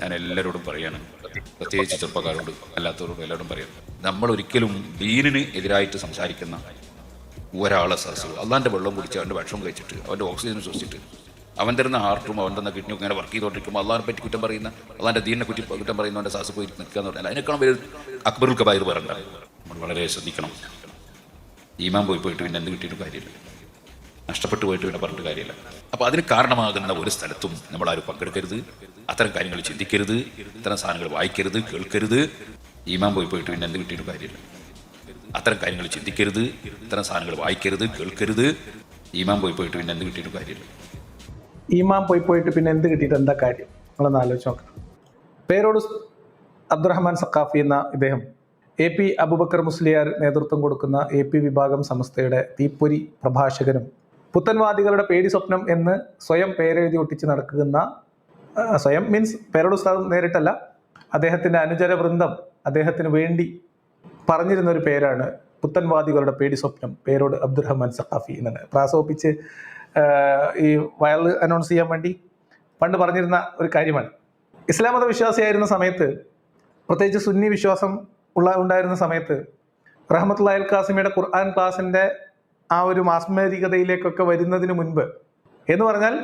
ഞാൻ എല്ലാവരോടും പറയാണ്. പ്രത്യേകിച്ച് ചെറുപ്പക്കാരോട് അല്ലാത്തവരോടും എല്ലാവരോടും പറയാം. നമ്മൾ ഒരിക്കലും ദീനിന് എതിരായിട്ട് സംസാരിക്കുന്ന ഒരാളെ സദസ്സുകൾ അള്ളാന്റെ വെള്ളം കുടിച്ച് അവന്റെ ഭക്ഷണം കഴിച്ചിട്ട് അവന്റെ ഓക്സിജൻ ശ്വസിച്ചിട്ട് അവൻ തരുന്ന ഹാർട്ടും അവൻ തന്ന കിഡ്നിയും ഇങ്ങനെ വർക്ക് ചെയ്തുകൊണ്ടിരിക്കുമ്പോൾ അള്ളാഹിനെ പറ്റി കുറ്റം പറയുന്ന അള്ളാന്റെ ദീനിനെ കുറ്റി കുറ്റം പറയുന്നവന്റെ സാസ് പോയി നിൽക്കുക എന്ന് പറഞ്ഞാൽ അതിനേക്കാളും വലിയ അക്ബറുൽ കബായർ പറയണ്ട നമ്മൾ വളരെ ശ്രദ്ധിക്കണം. ഈമാൻ പോയി പോയിട്ട് പിന്നെ എന്ത് കിട്ടിയിട്ട് കാര്യമില്ല. നഷ്ടപ്പെട്ടു പോയിട്ട് പിന്നെ പറഞ്ഞിട്ട് കാര്യമില്ല. അപ്പോൾ അതിന് കാരണമാകുന്ന ഒരു സ്ഥലത്തും നമ്മൾ ആരും പങ്കെടുക്കരുത്. അത്തരം കാര്യങ്ങൾ ചിന്തിക്കരുത്. ഇത്തരം സാധനങ്ങൾ വായിക്കരുത് കേൾക്കരുത്. ഈമാൻ പോയി പോയിട്ട് പിന്നെ എന്ത് കിട്ടിയിട്ട് കാര്യമില്ല. അത്തരം കാര്യങ്ങൾ ചിന്തിക്കരുത്. ഇത്തരം സാധനങ്ങൾ വായിക്കരുത് കേൾക്കരുത്. ഈമാൻ പോയി പോയിട്ട് പിന്നെ എന്ത് കിട്ടിയിട്ട് കാര്യമില്ല. ഈമാൻ പോയി പോയിട്ട് പിന്നെ എന്ത് കിട്ടിയിട്ട് എന്താ കാര്യം? നമ്മളൊന്ന് ആലോചിച്ച് നോക്കാം. പേരോട് അബ്ദുറഹ്മാൻ സക്കാഫി എന്ന ഇദ്ദേഹം എ പി അബുബക്കർ മുസ്ലിയാർ നേതൃത്വം കൊടുക്കുന്ന എ പി വിഭാഗം സംസ്ഥയുടെ തീപ്പൊരി പ്രഭാഷകനും പുത്തൻവാദികളുടെ പേടി സ്വപ്നം എന്ന് സ്വയം പേരെഴുതി ഒട്ടിച്ച് നടക്കുന്ന സ്വയം മീൻസ് പേരോട് ഉസ്താദ് നേരിട്ടല്ല അദ്ദേഹത്തിന്റെ അനുചര വൃന്ദം അദ്ദേഹത്തിന് വേണ്ടി പറഞ്ഞിരുന്ന ഒരു പേരാണ് പുത്തൻവാദികളുടെ പേടി സ്വപ്നം പേരോട് അബ്ദുറഹ്മാൻ സഖാഫി എന്നാണ്. പ്രാസോപ്പിച്ച് ഈ വയൽ അനൗൺസ് ചെയ്യാൻ വേണ്ടി പണ്ട് പറഞ്ഞിരുന്ന ഒരു കാര്യമാണ്. ഇസ്ലാം മത വിശ്വാസിയായിരുന്ന സമയത്ത് പ്രത്യേകിച്ച് സുന്നി വിശ്വാസം ഉള്ള ഉണ്ടായിരുന്ന സമയത്ത് റഹ്മത്തുള്ള അൽ ഖാസിമിയുടെ ഖുർആൻ ക്ലാസിന്റെ ആ ഒരു മാസ്മരികതയിലേക്കൊക്കെ വരുന്നതിന് മുൻപ് എന്ന് പറഞ്ഞാൽ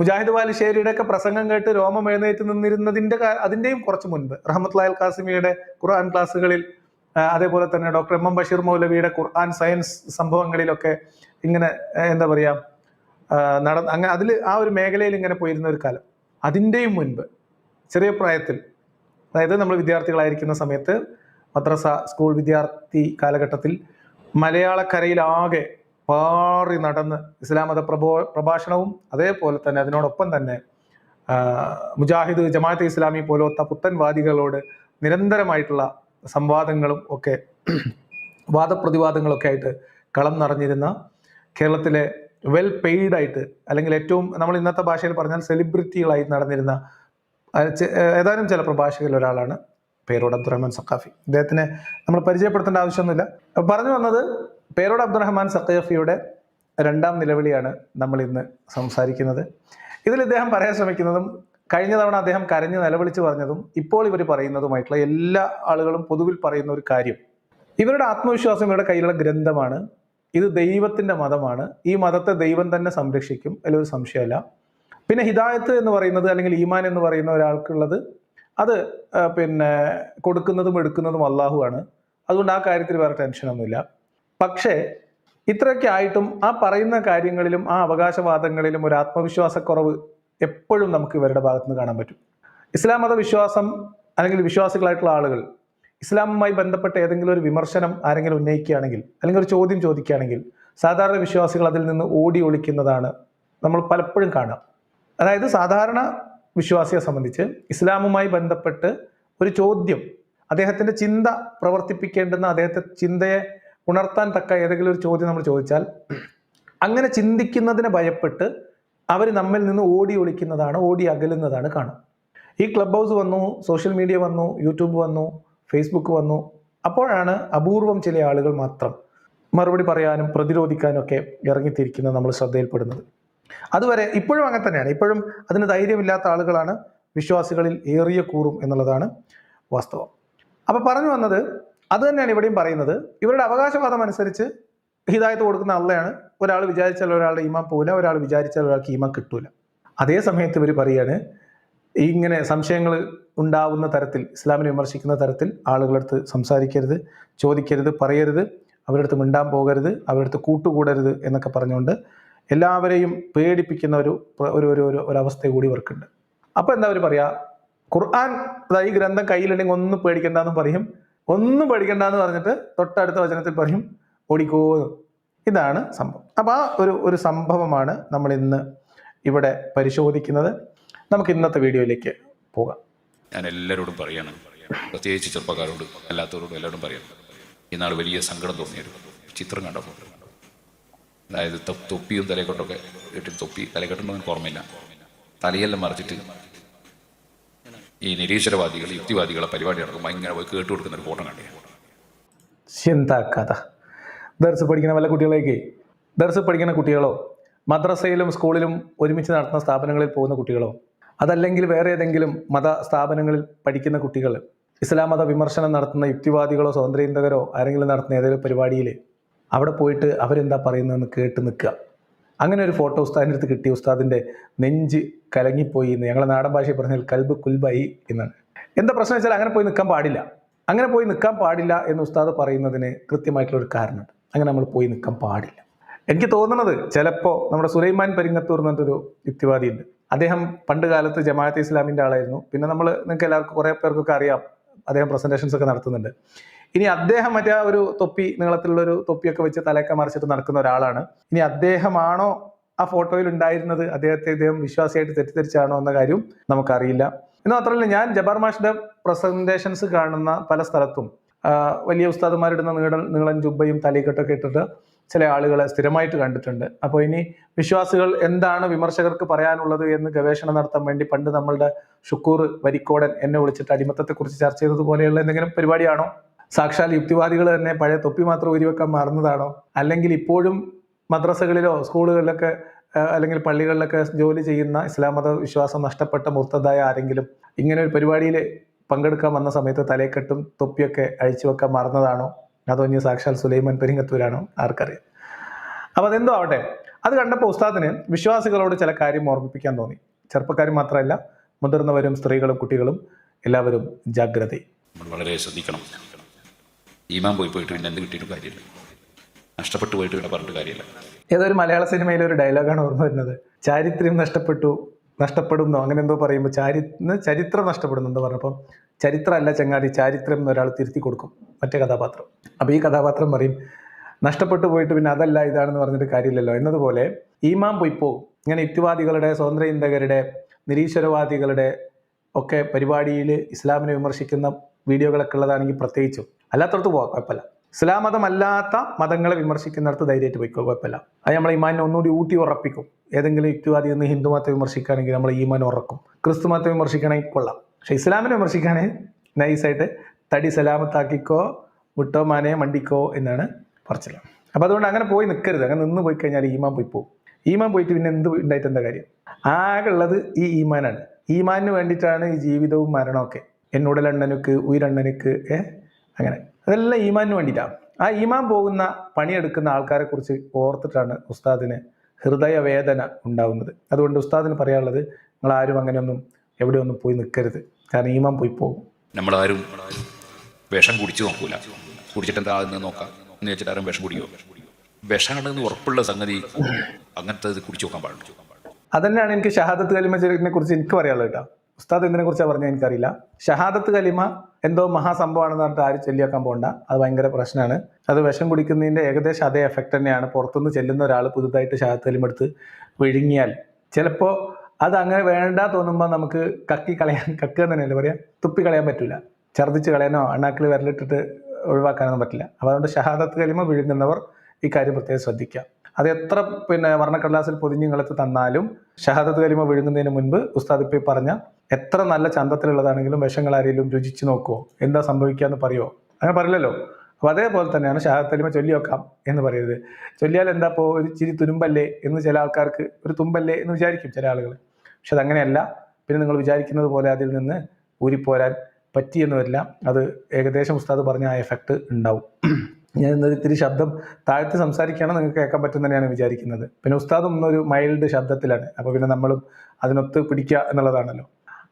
മുജാഹിദ് ബാലുശ്ശേരിയുടെ ഒക്കെ പ്രസംഗം കേട്ട് രോമം എഴുന്നേറ്റ് നിന്നിരുന്നതിന്റെ അതിന്റെയും കുറച്ച് മുൻപ് റഹ്മത്തുള്ള ഖാസിമിയുടെ ഖുർആൻ ക്ലാസ്സുകളിൽ അതേപോലെ തന്നെ ഡോക്ടർ എം എം ബഷീർ മൗലവിയുടെ ഖുർആൻ സയൻസ് സംഭവങ്ങളിലൊക്കെ ഇങ്ങനെ എന്താ പറയുക നട അങ്ങനെ അതിൽ ആ ഒരു മേഖലയിൽ ഇങ്ങനെ പോയിരുന്ന ഒരു കാലം. അതിന്റെയും മുൻപ് ചെറിയ പ്രായത്തിൽ അതായത് നമ്മൾ വിദ്യാർത്ഥികളായിരിക്കുന്ന സമയത്ത് മദ്രസ സ്കൂൾ വിദ്യാർത്ഥി കാലഘട്ടത്തിൽ മലയാളക്കരയിലാകെ പാറി നടന്ന് ഇസ്ലാം മത പ്രബോ പ്രഭാഷണവും അതേപോലെ തന്നെ അതിനോടൊപ്പം തന്നെ മുജാഹിദ് ജമാഅത്ത് ഇസ്ലാമി പോലത്തെ പുത്തൻവാദികളോട് നിരന്തരമായിട്ടുള്ള സംവാദങ്ങളും ഒക്കെ വാദപ്രതിവാദങ്ങളൊക്കെ ആയിട്ട് കളം നിറഞ്ഞിരുന്ന കേരളത്തിലെ വെൽ പെയ്ഡ് ആയിട്ട് അല്ലെങ്കിൽ ഏറ്റവും നമ്മൾ ഇന്നത്തെ ഭാഷയിൽ പറഞ്ഞാൽ സെലിബ്രിറ്റികളായി നടന്നിരുന്ന ഏതാനും ചില പ്രഭാഷകരിൽ ഒരാളാണ് പേരോട് അബ്ദുറഹ്മാൻ സഖാഫി. ഇദ്ദേഹത്തിനെ നമ്മൾ പരിചയപ്പെടുത്തേണ്ട ആവശ്യമൊന്നുമില്ല. പറഞ്ഞു വന്നത് പേരോട് അബ്ദുറഹ്മാൻ സഖാഫിയുടെ രണ്ടാം നിലവിളിയാണ് നമ്മൾ ഇന്ന് സംസാരിക്കുന്നത്. ഇതിൽ ഇദ്ദേഹം പറയാൻ ശ്രമിക്കുന്നതും കഴിഞ്ഞ തവണ അദ്ദേഹം കരഞ്ഞ് നിലവിളിച്ച് പറഞ്ഞതും ഇപ്പോൾ ഇവർ പറയുന്നതുമായിട്ടുള്ള എല്ലാ ആളുകളും പൊതുവിൽ പറയുന്ന ഒരു കാര്യം. ഇവരുടെ ആത്മവിശ്വാസം ഇവരുടെ കയ്യിലുള്ള ഗ്രന്ഥമാണ്. ഇത് ദൈവത്തിന്റെ മതമാണ്. ഈ മതത്തെ ദൈവം തന്നെ സംരക്ഷിക്കും. അതിലൊരു സംശയമല്ല. പിന്നെ ഹിദായത്ത് എന്ന് പറയുന്നത് അല്ലെങ്കിൽ ഈമാൻ എന്ന് പറയുന്ന ഒരാൾക്കുള്ളത് അത് പിന്നെ കൊടുക്കുന്നതും എടുക്കുന്നതും അള്ളാഹു ആണ്. അതുകൊണ്ട് ആ കാര്യത്തിൽ വേറെ ടെൻഷനൊന്നുമില്ല പക്ഷേ ഇത്രയൊക്കെ ആയിട്ടും ആ പറയുന്ന കാര്യങ്ങളിലും ആ അവകാശവാദങ്ങളിലും ഒരു ആത്മവിശ്വാസക്കുറവ് എപ്പോഴും നമുക്ക് ഇവരുടെ ഭാഗത്തുനിന്ന് കാണാൻ പറ്റും. ഇസ്ലാം മത വിശ്വാസം അല്ലെങ്കിൽ വിശ്വാസികളായിട്ടുള്ള ആളുകൾ ഇസ്ലാമുമായി ബന്ധപ്പെട്ട ഏതെങ്കിലും ഒരു വിമർശനം ആരെങ്കിലും ഉന്നയിക്കുകയാണെങ്കിൽ അല്ലെങ്കിൽ ഒരു ചോദ്യം ചോദിക്കുകയാണെങ്കിൽ സാധാരണ വിശ്വാസികൾ അതിൽ നിന്ന് ഓടി ഒളിക്കുന്നതാണ് നമ്മൾ പലപ്പോഴും കാണാം അതായത് സാധാരണ വിശ്വാസിയെ സംബന്ധിച്ച് ഇസ്ലാമുമായി ബന്ധപ്പെട്ട് ഒരു ചോദ്യം അദ്ദേഹത്തിന്റെ ചിന്ത പ്രവർത്തിപ്പിക്കേണ്ടുന്ന അദ്ദേഹത്തെ ചിന്തയെ ഉണർത്താൻ തക്ക ഏതെങ്കിലും ഒരു ചോദ്യം നമ്മൾ ചോദിച്ചാൽ അങ്ങനെ ചിന്തിക്കുന്നതിനെ ഭയപ്പെട്ട് അവർ നമ്മിൽ നിന്ന് ഓടി ഒളിക്കുന്നതാണ് ഓടി അകലുന്നതാണ് കാണും ഈ ക്ലബ് ഹൗസ് വന്നു സോഷ്യൽ മീഡിയ വന്നു യൂട്യൂബ് വന്നു ഫേസ്ബുക്ക് വന്നു അപ്പോഴാണ് അപൂർവം ചില ആളുകൾ മാത്രം മറുപടി പറയാനും പ്രതിരോധിക്കാനും ഒക്കെ ഇറങ്ങിത്തിരിക്കുന്നത് നമ്മൾ ശ്രദ്ധയിൽപ്പെടുന്നത്. അതുവരെ ഇപ്പോഴും അങ്ങനെ തന്നെയാണ്. ഇപ്പോഴും അതിന് ധൈര്യമില്ലാത്ത ആളുകളാണ് വിശ്വാസികളിൽ ഏറിയ കൂറും എന്നുള്ളതാണ് വാസ്തവം. അപ്പൊ പറഞ്ഞു വന്നത് അത് തന്നെയാണ് ഇവിടെയും പറയുന്നത്. ഇവരുടെ അവകാശവാദം അനുസരിച്ച് ഹിദായത്ത് കൊടുക്കുന്ന അള്ളയാണ്. ഒരാൾ വിചാരിച്ചാൽ ഒരാളുടെ ഈമാൻ പോകില്ല ഒരാൾ വിചാരിച്ചാൽ ഒരാൾക്ക് ഈമാൻ കിട്ടൂല. അതേ സമയത്ത് ഇവർ പറയാണ് ഇങ്ങനെ സംശയങ്ങൾ ഉണ്ടാവുന്ന തരത്തിൽ ഇസ്ലാമിനെ വിമർശിക്കുന്ന തരത്തിൽ ആളുകളടുത്ത് സംസാരിക്കരുത് ചോദിക്കരുത് പറയരുത് അവരടുത്ത് മിണ്ടാൻ പോകരുത് അവരടുത്ത് കൂട്ടുകൂടരുത് എന്നൊക്കെ പറഞ്ഞുകൊണ്ട് എല്ലാവരെയും പേടിപ്പിക്കുന്ന ഒരു ഒരു ഒരു ഒരു ഒരവസ്ഥ കൂടി ഇവർക്കുണ്ട്. അപ്പോൾ എന്താ അവർ പറയാ? ഖുർആൻ ഈ ഗ്രന്ഥം കയ്യിലുണ്ടെങ്കിൽ ഒന്നും പേടിക്കണ്ടെന്ന് പറയും. ഒന്നും പേടിക്കണ്ടെന്ന് പറഞ്ഞിട്ട് തൊട്ടടുത്ത വചനത്തിൽ പറയും ഓടിക്കോന്ന് ഇതാണ് സംഭവം. അപ്പോൾ ആ ഒരു ഒരു സംഭവമാണ് നമ്മൾ ഇന്ന് ഇവിടെ പരിശോധിക്കുന്നത്. നമുക്ക് ഇന്നത്തെ വീഡിയോയിലേക്ക് പോകാം. ഞാൻ എല്ലാവരോടും പറയാണ്. പ്രത്യേകിച്ച് ചെറുപ്പക്കാരോട് അല്ലാത്തവരോടും എല്ലാവരോടും പറയാം ഇന്നാൾ വലിയ സങ്കടം തോന്നിയായിരുന്നു ചിത്രം കണ്ടപ്പോൾ. അതായത് തൊപ്പിയും തലയെക്കൊണ്ടൊക്കെ ഇട്ട് തൊപ്പി തലക്കെട്ടുണ്ടോ എനിക്ക് ഓർമ്മയില്ല. തലയെല്ലാം മറിച്ചിട്ട് ഈ നിരീശ്വരവാദികൾ യുക്തിവാദികളെ പരിപാടി നടക്കുമ്പോൾ ഇങ്ങനെ പോയി കേട്ട് കൊടുക്കുന്ന ഒരു ഫോട്ടോ കണ്ടേ. എന്താ കഥ. ദർസ് പഠിക്കുന്ന വല്ല കുട്ടികളേക്ക്? ദർസ് പഠിക്കുന്ന കുട്ടികളോ? മദ്രസയിലും സ്കൂളിലും ഒരുമിച്ച് നടത്തുന്ന സ്ഥാപനങ്ങളിൽ പോകുന്ന കുട്ടികളോ? അതല്ലെങ്കിൽ വേറെ ഏതെങ്കിലും മത സ്ഥാപനങ്ങളിൽ പഠിക്കുന്ന കുട്ടികൾ? ഇസ്ലാം മത വിമർശനം നടത്തുന്ന യുക്തിവാദികളോ സ്വാതന്ത്ര്യചിന്തകരോ ആരെങ്കിലും നടത്തുന്ന ഏതെങ്കിലും പരിപാടിയിൽ അവിടെ പോയിട്ട് അവരെന്താ പറയുന്നതെന്ന് കേട്ട് നിൽക്കുക. അങ്ങനെ ഒരു ഫോട്ടോ ഉസ്താദിന്റെ അടുത്ത് കിട്ടിയ ഉസ്താദിന്റെ നെഞ്ച് കലങ്ങിപ്പോയി എന്ന് ഞങ്ങളെ നാടൻ ഭാഷയിൽ പറഞ്ഞാൽ കൽബ് കുൽബായി എന്നാണ്. എന്താ പ്രശ്നം വെച്ചാൽ അങ്ങനെ പോയി നിൽക്കാൻ പാടില്ല. അങ്ങനെ പോയി നിൽക്കാൻ പാടില്ല എന്ന് ഉസ്താദ് പറയുന്നതിന് കൃത്യമായിട്ടുള്ള ഒരു കാരണമുണ്ട്. അങ്ങനെ നമ്മൾ പോയി നിൽക്കാൻ പാടില്ല. എനിക്ക് തോന്നുന്നത് ചിലപ്പോൾ നമ്മുടെ സുലൈമാൻ പരിങ്ങത്തൂർ എന്നൊരു യുക്തിവാദിയുണ്ട്. അദ്ദേഹം പണ്ട് കാലത്ത് ജമാഅത്തെ ഇസ്ലാമിന്റെ ആളായിരുന്നു. പിന്നെ നമ്മൾ നിങ്ങൾക്ക് എല്ലാവർക്കും കുറേ പേർക്കൊക്കെ അറിയാം. അദ്ദേഹം പ്രസന്റേഷൻസ് ഒക്കെ നടത്തുന്നുണ്ട്. ഇനി അദ്ദേഹം മറ്റേ ഒരു തൊപ്പി നീളത്തിലുള്ള ഒരു തൊപ്പിയൊക്കെ വെച്ച് തലയൊക്കെ മറിച്ചിട്ട് നടക്കുന്ന ഒരാളാണ്. ഇനി അദ്ദേഹമാണോ ആ ഫോട്ടോയിൽ ഉണ്ടായിരുന്നത്? അദ്ദേഹത്തെ ഇദ്ദേഹം വിശ്വാസിയായിട്ട് തെറ്റിദ്ധരിച്ചാണോ എന്ന കാര്യം നമുക്കറിയില്ല. എന്ന് മാത്രമല്ല ഞാൻ ജബാർ മാഷിന്റെ പ്രസന്റേഷൻസ് കാണുന്ന പല സ്ഥലത്തും വലിയ ഉസ്താദുമാരിടുന്ന നീളൻ നീളൻ ജുബയും തലയിക്കെട്ടൊക്കെ ഇട്ടിട്ട് ചില ആളുകളെ സ്ഥിരമായിട്ട് കണ്ടിട്ടുണ്ട്. അപ്പോൾ ഇനി വിശ്വാസികൾ എന്താണ് വിമർശകർക്ക് പറയാനുള്ളത് എന്ന് ഗവേഷണം നടത്താൻ വേണ്ടി പണ്ട് നമ്മളുടെ ഷുക്കൂർ വരിക്കോടൻ എന്നെ വിളിച്ചിട്ട് അടിമത്തത്തെക്കുറിച്ച് ചർച്ച ചെയ്തത് പോലെയുള്ള എന്തെങ്കിലും പരിപാടിയാണോ? സാക്ഷാൽ യുക്തിവാദികൾ തന്നെ പഴയ തൊപ്പി മാത്രം ഉരുവെക്കാൻ മാറുന്നതാണോ? അല്ലെങ്കിൽ ഇപ്പോഴും മദ്രസകളിലോ സ്കൂളുകളിലൊക്കെ അല്ലെങ്കിൽ പള്ളികളിലൊക്കെ ജോലി ചെയ്യുന്ന ഇസ്ലാം മത വിശ്വാസം നഷ്ടപ്പെട്ട മുർത്തതായ ആരെങ്കിലും ഇങ്ങനെ ഒരു പരിപാടിയിൽ പങ്കെടുക്കാൻ വന്ന സമയത്ത് തലയെക്കെട്ടും തൊപ്പിയൊക്കെ അഴിച്ചു വെക്കാൻ മറന്നതാണോ? അതോ ഇനി സാക്ഷാൽ സുലൈമാൻ പെരിങ്ങത്തൂരാണോ? ആർക്കറിയാം. അപ്പോൾ അതെന്തോ ആവട്ടെ? അത് കണ്ടപ്പോൾ ഉസ്താദിന് വിശ്വാസികളോട് ചില കാര്യം ഓർമ്മിപ്പിക്കാൻ തോന്നി. ചെറുപ്പക്കാർ മാത്രമല്ല മുതിർന്നവരും സ്ത്രീകളും കുട്ടികളും എല്ലാവരും ജാഗ്രത വളരെ ശ്രദ്ധിക്കണം. ഈമാൻ പോയി പോയിട്ട് പിന്നെ എന്ത് കിട്ടിയിട്ട് കാര്യമില്ല. നഷ്ടപ്പെട്ടു പോയിട്ട് പിന്നെ പറഞ്ഞിട്ട് കാര്യമില്ല. ഏതൊരു മലയാള സിനിമയിലെ ഒരു ഡയലോഗാണ് ഓർമ്മ വരുന്നത്. ചാരിത്രം നഷ്ടപ്പെട്ടു നഷ്ടപ്പെടുന്നോ? അങ്ങനെ എന്തോ പറയുമ്പോൾ ചാരി ചരിത്രം നഷ്ടപ്പെടുന്നു എന്തോ പറഞ്ഞപ്പം ചരിത്രമല്ല ചങ്ങാതി ചാരിത്രം എന്ന് ഒരാൾ തിരുത്തി കൊടുക്കും മറ്റേ കഥാപാത്രം. അപ്പോൾ ഈ കഥാപാത്രം പറയും നഷ്ടപ്പെട്ടു പോയിട്ട് പിന്നെ അതല്ല ഇതാണെന്ന് പറഞ്ഞിട്ട് കാര്യമില്ലല്ലോ. എന്നതുപോലെ ഈമാൻ പോയി പോകും ഇങ്ങനെ യുക്തിവാദികളുടെ സ്വതന്ത്ര ചിന്തകരുടെ നിരീശ്വരവാദികളുടെ ഒക്കെ പരിപാടിയിൽ ഇസ്ലാമിനെ വിമർശിക്കുന്ന വീഡിയോകളൊക്കെ ഉള്ളതാണെങ്കിൽ പ്രത്യേകിച്ചും. അല്ലാത്തടത്ത് പോകാം കുഴപ്പമില്ല. ഇസ്ലാം മതമല്ലാത്ത മതങ്ങളെ വിമർശിക്കുന്നിടത്ത് ധൈര്യമായിട്ട് പോയിക്കോ കുഴപ്പമില്ല. അത് നമ്മളെ ഈമാനെ ഒന്നുകൂടി ഊട്ടി ഉറപ്പിക്കും. ഏതെങ്കിലും യുക്തിവാദി നിന്ന് ഹിന്ദു മതത്തെ വിമർശിക്കുകയാണെങ്കിൽ നമ്മൾ ഈമാൻ ഉറക്കും. ക്രിസ്തു മതത്തെ വിമർശിക്കുകയാണെങ്കിൽ കൊള്ളാം. പക്ഷെ ഇസ്ലാമിനെ വിമർശിക്കുകയാണെങ്കിൽ നൈസായിട്ട് തടി സലാമത്താക്കിക്കോ വിട്ടോ മാനെ മണ്ടിക്കോ എന്നാണ് പറച്ചില്ല അപ്പോൾ അതുകൊണ്ട് അങ്ങനെ പോയി നിൽക്കരുത് അങ്ങനെ നിന്ന് പോയി കഴിഞ്ഞാൽ ഈമാൻ പോയി പോകും ഈമാൻ പോയിട്ട് പിന്നെ എന്ത് ഉണ്ടായിട്ട് എന്താ കാര്യം? ആകെ ഉള്ളത് ഈ ഈമാനാണ്. ഈമാനിന് വേണ്ടിയിട്ടാണ് ഈ ജീവിതവും മരണമൊക്കെ എന്നുടലണ്ണനുക്ക് ഉയരണ്ണനുക്ക് ഏ? അങ്ങനെ. അതെല്ലാം ഈമാനിന് വേണ്ടിയിട്ടാണ് ആ ഈമാൻ പോകുന്ന പണിയെടുക്കുന്ന ആൾക്കാരെ കുറിച്ച് ഓർത്തിട്ടാണ് ഉസ്താദിന് ഹൃദയവേദന ഉണ്ടാവുന്നത്. അതുകൊണ്ട് ഉസ്താദിന് പറയാനുള്ളത് നിങ്ങൾ ആരും അങ്ങനെയൊന്നും എവിടെയൊന്നും പോയി നിൽക്കരുത് കാരണം ഈമാൻ പോയി പോകും. നമ്മളാരും വിഷം കുടിച്ചു നോക്കൂല. കുടിച്ചിട്ട് എന്താ എന്ന് നോക്കാം. എന്ന് വെച്ചിട്ട് ആരും വിഷം കുടിയോ വിഷമാണെന്ന് ഉറപ്പുള്ള സംഗതി അങ്ങനത്തെ ഇത് കുടിച്ചു നോക്കാൻ പാടില്ല അതന്നെയാണ് എനിക്ക് ഷഹാദത്ത് കലിമനെ കുറിച്ച് എനിക്ക് പറയാനുള്ളത് കേട്ടോ. ഉസ്താദ് എന്തിനെ കുറിച്ചാണ് പറഞ്ഞത് എനിക്കറിയില്ല. ഷഹാദത്ത് കലിമ എന്തോ മഹാസംഭവമാണെന്ന് പറഞ്ഞിട്ട് ആരും ചെല്ലിയാക്കാൻ പോകണ്ട അത് ഭയങ്കര പ്രശ്നമാണ് അത് വിഷം കുടിക്കുന്നതിന്റെ ഏകദേശം അതേ എഫക്റ്റ് തന്നെയാണ്. പുറത്തുനിന്ന് ചെല്ലുന്ന ഒരാൾ പുതുതായിട്ട് ഷഹാദത്ത് കലിമ എടുത്ത് വിഴുങ്ങിയാൽ. ചിലപ്പോൾ അത് അങ്ങനെ വേണ്ട തോന്നുമ്പോൾ നമുക്ക് കക്കി കളയാൻ കക്കുക തന്നെയല്ലേ പറയാം? തുപ്പി കളയാൻ പറ്റില്ല ഛർദ്ദിച്ച് കളയാനോ അണ്ണാക്കിൽ വിരലിട്ടിട്ട് ഒഴിവാക്കാനൊന്നും പറ്റില്ല. അപ്പോൾ അതുകൊണ്ട് ഷഹാദത്ത് കലിമ വിഴുങ്ങുന്നവർ ഈ കാര്യം പ്രത്യേകം ശ്രദ്ധിക്കുക അത് എത്ര പിന്നെ വർണക്കടലാസിൽ പൊതിഞ്ഞ് തന്നാലും ഷഹാദത്ത് കലിമ വിഴുങ്ങുന്നതിന് മുൻപ് ഉസ്താദ് ഇപ്പം പറഞ്ഞ എത്ര നല്ല ചന്തത്തിലുള്ളതാണെങ്കിലും വിഷങ്ങൾ ആരെങ്കിലും രുചിച്ചു നോക്കുമോ എന്താ സംഭവിക്കുക എന്ന് പറയുമോ അങ്ങനെ പറയില്ലല്ലോ. അപ്പോൾ അതേപോലെ തന്നെയാണ് ഷഹാദത്ത് കലിമ ചൊല്ലി വെക്കാം എന്ന് പറയുന്നത് ചൊല്ലിയാൽ എന്താ ഇപ്പോൾ ഒരു ചിരി തുരുമ്പല്ലേ എന്ന് ചില ആൾക്കാർക്ക് ഒരു തുമ്പല്ലേ എന്ന് വിചാരിക്കും ചില ആളുകൾ. പക്ഷെ അതങ്ങനെയല്ല പിന്നെ നിങ്ങൾ വിചാരിക്കുന്നത് പോലെ അതിൽ നിന്ന് ഊരിപ്പോരാൻ പറ്റിയെന്ന് വരില്ല അത് ഏകദേശം ഉസ്താദ് പറഞ്ഞ ആ എഫക്റ്റ് ഉണ്ടാവും. ഞാൻ ഇന്നത് ഇത്തിരി ശബ്ദം താഴ്ത്തി സംസാരിക്കുകയാണ്. നിങ്ങൾക്ക് കേൾക്കാൻ പറ്റും തന്നെയാണ് വിചാരിക്കുന്നത്. പിന്നെ ഉസ്താദും ഇന്നൊരു മൈൽഡ് ശബ്ദത്തിലാണ്. അപ്പോൾ പിന്നെ നമ്മളും അതിനൊത്ത് പിടിക്കുക എന്നുള്ളതാണല്ലോ.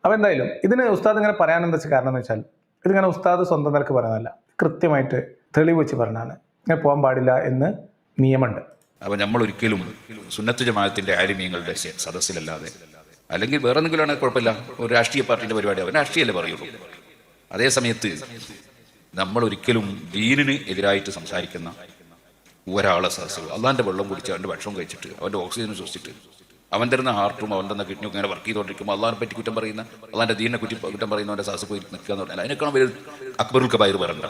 അപ്പോൾ എന്തായാലും ഇതിന് ഉസ്താദ് ഇങ്ങനെ പറയാനെന്താ വെച്ചാൽ കാരണം എന്ന് വെച്ചാൽ ഇതിങ്ങനെ ഉസ്താദ് സ്വന്തം നിലയ്ക്ക് പറയുന്നതല്ല. കൃത്യമായിട്ട് തെളിവ് വെച്ച് പറഞ്ഞാണ്. ഇങ്ങനെ പോകാൻ പാടില്ല എന്ന് നിയമമുണ്ട്. അപ്പോൾ നമ്മൾ ഒരിക്കലും സുന്നത്ത് ജമാഅത്തിന്റെ ആലിമീങ്ങളുടെ സദസ്സിലല്ലാതെ അല്ലെങ്കിൽ വേറെ എന്തെങ്കിലും ആണെങ്കിൽ കുഴപ്പമില്ല. ഒരു രാഷ്ട്രീയ പാർട്ടിയുടെ പരിപാടി അവർ രാഷ്ട്രീയമല്ലേ പറയുള്ളൂ. അതേ സമയത്ത് നമ്മൾ ഒരിക്കലും ദീനിന് എതിരായിട്ട് സംസാരിക്കുന്ന ഒരാളെ സദസ്സുകൾ. അള്ളാന്റെ വെള്ളം കുടിച്ച് അവന്റെ ഭക്ഷണം കഴിച്ചിട്ട് അവന്റെ ഓക്സിജൻ ശ്വസിച്ചിട്ട് അവൻ തരുന്ന ഹാർട്ടും അവൻ തന്ന കിഡ്നിയും ഇങ്ങനെ വർക്ക് ചെയ്തുകൊണ്ടിരിക്കുമ്പോൾ അള്ളാഹിനെ പറ്റി കുറ്റം പറയുന്ന അള്ളാന്റെ ദീനെ കുറ്റി കുറ്റം പറയുന്നവന്റെ സദസ്സ് പോയി നിൽക്കുക എന്ന് പറഞ്ഞാൽ അതിനേക്കാളും വലിയ അക്ബറുൽ കബായർ പറഞ്ഞ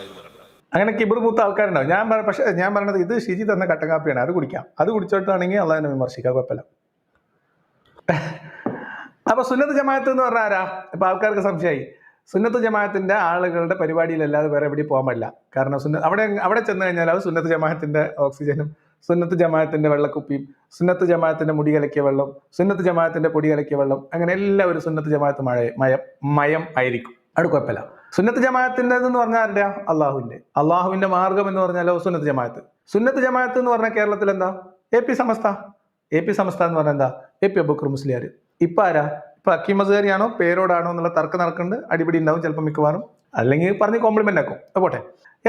അങ്ങനെ കിബിർ മൂത്ത ആൾക്കാരുണ്ടാവും. ഞാൻ പറ പക്ഷേ ഞാൻ പറയണത് ഇത് ഷിജി തന്ന കട്ടൻ കാപ്പിയാണ് അത് കുടിക്കാം. അത് കുടിച്ചോട്ടാണെങ്കിൽ അള്ളാഹിനെ വിമർശിക്കാം. കുഴപ്പമില്ല. അപ്പൊ സുന്നത്ത് ജമാഅത്ത് എന്ന് പറഞ്ഞാൽ ആരാ? ഇപ്പൊ ആൾക്കാർക്ക് സംശയമായി. സുന്നത്ത് ജമാഅത്തിന്റെ ആളുകളുടെ പരിപാടിയിലല്ലാതെ വേറെ എവിടെയും പോകാൻ പറ്റില്ല കാരണം സുന്ന അവിടെ അവിടെ ചെന്ന് കഴിഞ്ഞാൽ അത് സുന്നത്ത് ജമാഅത്തിന്റെ ഓക്സിജനും സുന്നത്ത് ജമാഅത്തിന്റെ വെള്ളക്കുപ്പിയും സുന്നത്ത് ജമാഅത്തിന്റെ മുടി കലക്കിയ വെള്ളം സുന്നത്ത് ജമാഅത്തിന്റെ പൊടി കലക്കിയ വെള്ളം അങ്ങനെ എല്ലാം ഒരു സുന്നത്ത് ജമാഅത്ത് മഴ മയം മയം ആയിരിക്കും. അവിടെ കുഴപ്പമില്ല. സുന്നത്ത് ജമാഅത്തിന്റെ എന്ന് പറഞ്ഞാൽ അല്ല അള്ളാഹുവിന്റെ. അള്ളാഹുവിന്റെ മാർഗം എന്ന് പറഞ്ഞാലോ സുന്നത്ത് ജമാഅത്ത്. സുന്നത്ത് ജമാഅത്ത് എന്ന് പറഞ്ഞാൽ കേരളത്തിൽ എന്താ A P Samastha. A P Samastha എന്ന് പറഞ്ഞാൽ എന്താ? എ പി അബുക്കർ മുസ്ലിയാർ ഇപ്പം ആരാ ഇപ്പൊ അക്കീം മസുകാരിയാണോ പേരോടാണോ എന്നുള്ള തർക്കം നടക്കുന്നുണ്ട്. അടിപിടി ഉണ്ടാവും ചിലപ്പോൾ മിക്കവാറും. അല്ലെങ്കിൽ പറഞ്ഞ് കോംപ്ലിമെന്റ് ആക്കും. പോട്ടെ.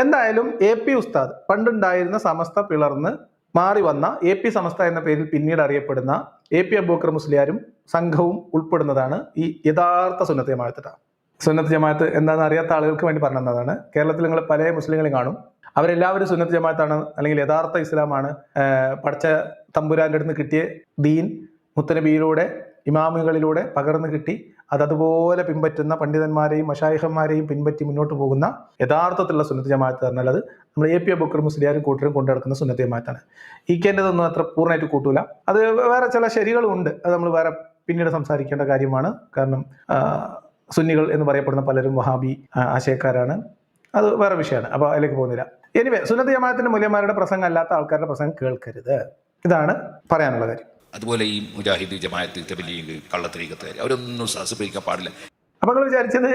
എന്തായാലും എ പി ഉസ്താദ് പണ്ടുണ്ടായിരുന്ന സമസ്ത പിളർന്ന് മാറി വന്ന എ പി സമസ്ത എന്ന പേരിൽ പിന്നീട് അറിയപ്പെടുന്ന എ പി അബൂക്കർ മുസ്ലിയാരും സംഘവും ഉൾപ്പെടുന്നതാണ് ഈ യഥാർത്ഥ സുന്നത്ത് ജമാഅത്ത് സുന്നത്ത് ജമാഅത്ത് എന്താണെന്ന് അറിയാത്ത ആളുകൾക്ക് വേണ്ടി പറഞ്ഞതാണ് കേരളത്തിൽ നിങ്ങൾ പല മുസ്ലിങ്ങളെയും കാണും. അവരെല്ലാവരും സുന്നത്ത് ജമാഅത്താണ് അല്ലെങ്കിൽ യഥാർത്ഥ ഇസ്ലാമാണ് പഠിച്ച തമ്പുരാന്റെ അടുത്ത് കിട്ടിയ ദീൻ മുത്തനബിയിലൂടെ ഇമാമുകളിലൂടെ പകർന്നു കിട്ടി. അത് അതുപോലെ പിൻപറ്റുന്ന പണ്ഡിതന്മാരെയും മഷായിഹന്മാരെയും പിൻപറ്റി മുന്നോട്ട് പോകുന്ന യഥാർത്ഥത്തിലുള്ള സുന്നത്തി ജമാഅത്ത് പറഞ്ഞാൽ അത് നമ്മൾ എ പി അബുക്കർ മുസ്ലിയാരും കൂട്ടരും കൊണ്ടു നടക്കുന്ന സുന്നത്ത് ജമാഅത്താണ്. ഈ കേന്റെതൊന്നും അത്ര പൂർണമായിട്ട് കൂട്ടൂല. അത് വേറെ ചില ശരികളും ഉണ്ട്. അത് നമ്മൾ വേറെ പിന്നീട് സംസാരിക്കേണ്ട കാര്യമാണ്. കാരണം സുന്നികൾ എന്ന് പറയപ്പെടുന്ന പലരും വഹാബി ആശയക്കാരാണ്. അത് വേറെ വിഷയമാണ്. അപ്പോൾ അതിലേക്ക് പോകുന്നില്ല. എനിവേ സുന്നത്തി ജമാഅത്തിന്റെ മൂല്യന്മാരുടെ പ്രസംഗം അല്ലാത്ത ആൾക്കാരുടെ പ്രസംഗം കേൾക്കരുത്. ഇതാണ് പറയാനുള്ള കാര്യം. അതുപോലെ ഈ മുജാഹിദ് ജമാഅത്ത് തബലീഗ് കള്ളത്തരീക്കത്തുകാർ. അവരൊന്നും സഹസിപ്പിക്കാൻ പാടില്ല. അപ്പൊ നിങ്ങൾ വിചാരിച്ചത്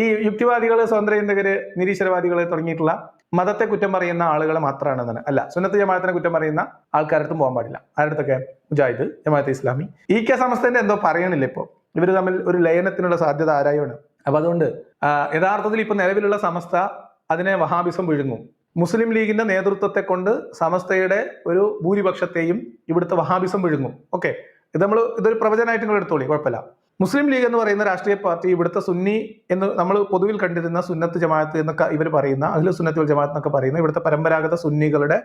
ഈ യുക്തിവാദികൾ സ്വതന്ത്ര ചിന്തകര് നിരീശ്വരവാദികൾ തുടങ്ങിയിട്ടുള്ള മതത്തെ കുറ്റം പറയുന്ന ആളുകൾ മാത്രമാണ് തന്നെ അല്ല സുന്നത്ത് ജമാഅത്തിനെ കുറ്റം പറയുന്ന ആൾക്കാരടുത്തും പോകാൻ പാടില്ല. ആരടുത്തൊക്കെ മുജാഹിദ് ജമാഅത്ത് ഇസ്ലാമി? ഈ കെ സമസ്തന്റെ എന്തോ പറയണില്ല ഇപ്പോൾ ഇവർ തമ്മിൽ ഒരു ലയനത്തിനുള്ള സാധ്യത ആരായാണ്? അപ്പൊ അതുകൊണ്ട് യഥാർത്ഥത്തിൽ ഇപ്പൊ നിലവിലുള്ള സമസ്ത അതിനെ വഹാബിസം വിഴുങ്ങും. മുസ്ലിം ലീഗിന്റെ നേതൃത്വത്തെ കൊണ്ട് സമസ്തയുടെ ഒരു ഭൂരിപക്ഷത്തെയും ഇവിടുത്തെ വഹാബിസം വിഴുങ്ങും. ഓക്കെ ഇത് നമ്മൾ ഇതൊരു പ്രവചനമായിട്ട് നിങ്ങൾ എടുത്തോളി കുഴപ്പമില്ല. മുസ്ലിം ലീഗ് എന്ന് പറയുന്ന രാഷ്ട്രീയ പാർട്ടി ഇവിടുത്തെ സുന്നി എന്ന് നമ്മൾ പൊതുവിൽ കണ്ടിരുന്ന സുന്നത്ത് ജമാഅത്ത് എന്നൊക്കെ ഇവർ പറയുന്ന അതിൽ സുന്നത്തുൽ ജമാഅത്ത് എന്നൊക്കെ പറയുന്ന ഇവിടുത്തെ പരമ്പരാഗത സുന്നികളുടെ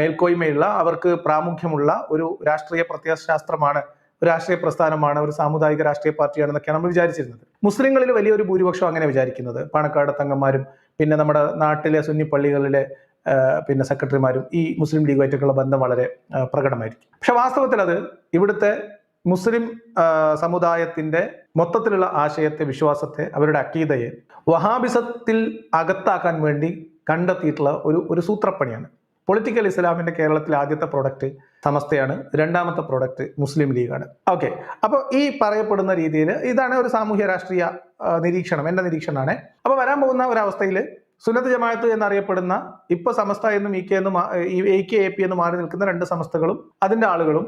മേൽക്കോയ്മയുള്ള അവർക്ക് പ്രാമുഖ്യമുള്ള ഒരു രാഷ്ട്രീയ പ്രത്യയശാസ്ത്രമാണ് ഒരു രാഷ്ട്രീയ പ്രസ്ഥാനമാണ് ഒരു സാമുദായിക രാഷ്ട്രീയ പാർട്ടിയാണെന്നൊക്കെയാണ് നമ്മൾ വിചാരിച്ചിരുന്നത്. മുസ്ലിങ്ങളിൽ വലിയൊരു ഭൂരിപക്ഷം അങ്ങനെ വിചാരിക്കുന്നത്. പാണക്കാട് തങ്ങന്മാരും പിന്നെ നമ്മുടെ നാട്ടിലെ സുന്നി പള്ളികളിലെ പിന്നെ സെക്രട്ടറിമാരും ഈ മുസ്ലിം ലീഗുമായിട്ടൊക്കെയുള്ള ബന്ധം വളരെ പ്രകടമായിരിക്കും. പക്ഷെ വാസ്തവത്തിൽ അത് ഇവിടുത്തെ മുസ്ലിം സമുദായത്തിന്റെ മൊത്തത്തിലുള്ള ആശയത്തെ വിശ്വാസത്തെ അവരുടെ അക്കീതയെ വഹാബിസത്തിൽ അകത്താക്കാൻ വേണ്ടി കണ്ടെത്തിയിട്ടുള്ള ഒരു ഒരു സൂത്രപ്പണിയാണ്. പൊളിറ്റിക്കൽ ഇസ്ലാമിന്റെ കേരളത്തിലെ ആദ്യത്തെ പ്രൊഡക്റ്റ് സമസ്തയാണ് രണ്ടാമത്തെ പ്രൊഡക്റ്റ് മുസ്ലിം ലീഗാണ്. ഓക്കെ അപ്പോൾ ഈ പറയപ്പെടുന്ന രീതിയിൽ ഇതാണ് ഒരു സാമൂഹ്യ രാഷ്ട്രീയ നിരീക്ഷണം എന്റെ നിരീക്ഷണമാണ്. അപ്പോൾ വരാൻ പോകുന്ന ഒരവസ്ഥയിൽ സുന്നത്ത് ജമാഅത്ത് എന്നറിയപ്പെടുന്ന ഇപ്പൊ സമസ്ത എന്നും ഇ കെ എന്നും എ കെ എ പി എന്ന് മാറി നിൽക്കുന്ന രണ്ട് സമസ്തകളും അതിന്റെ ആളുകളും.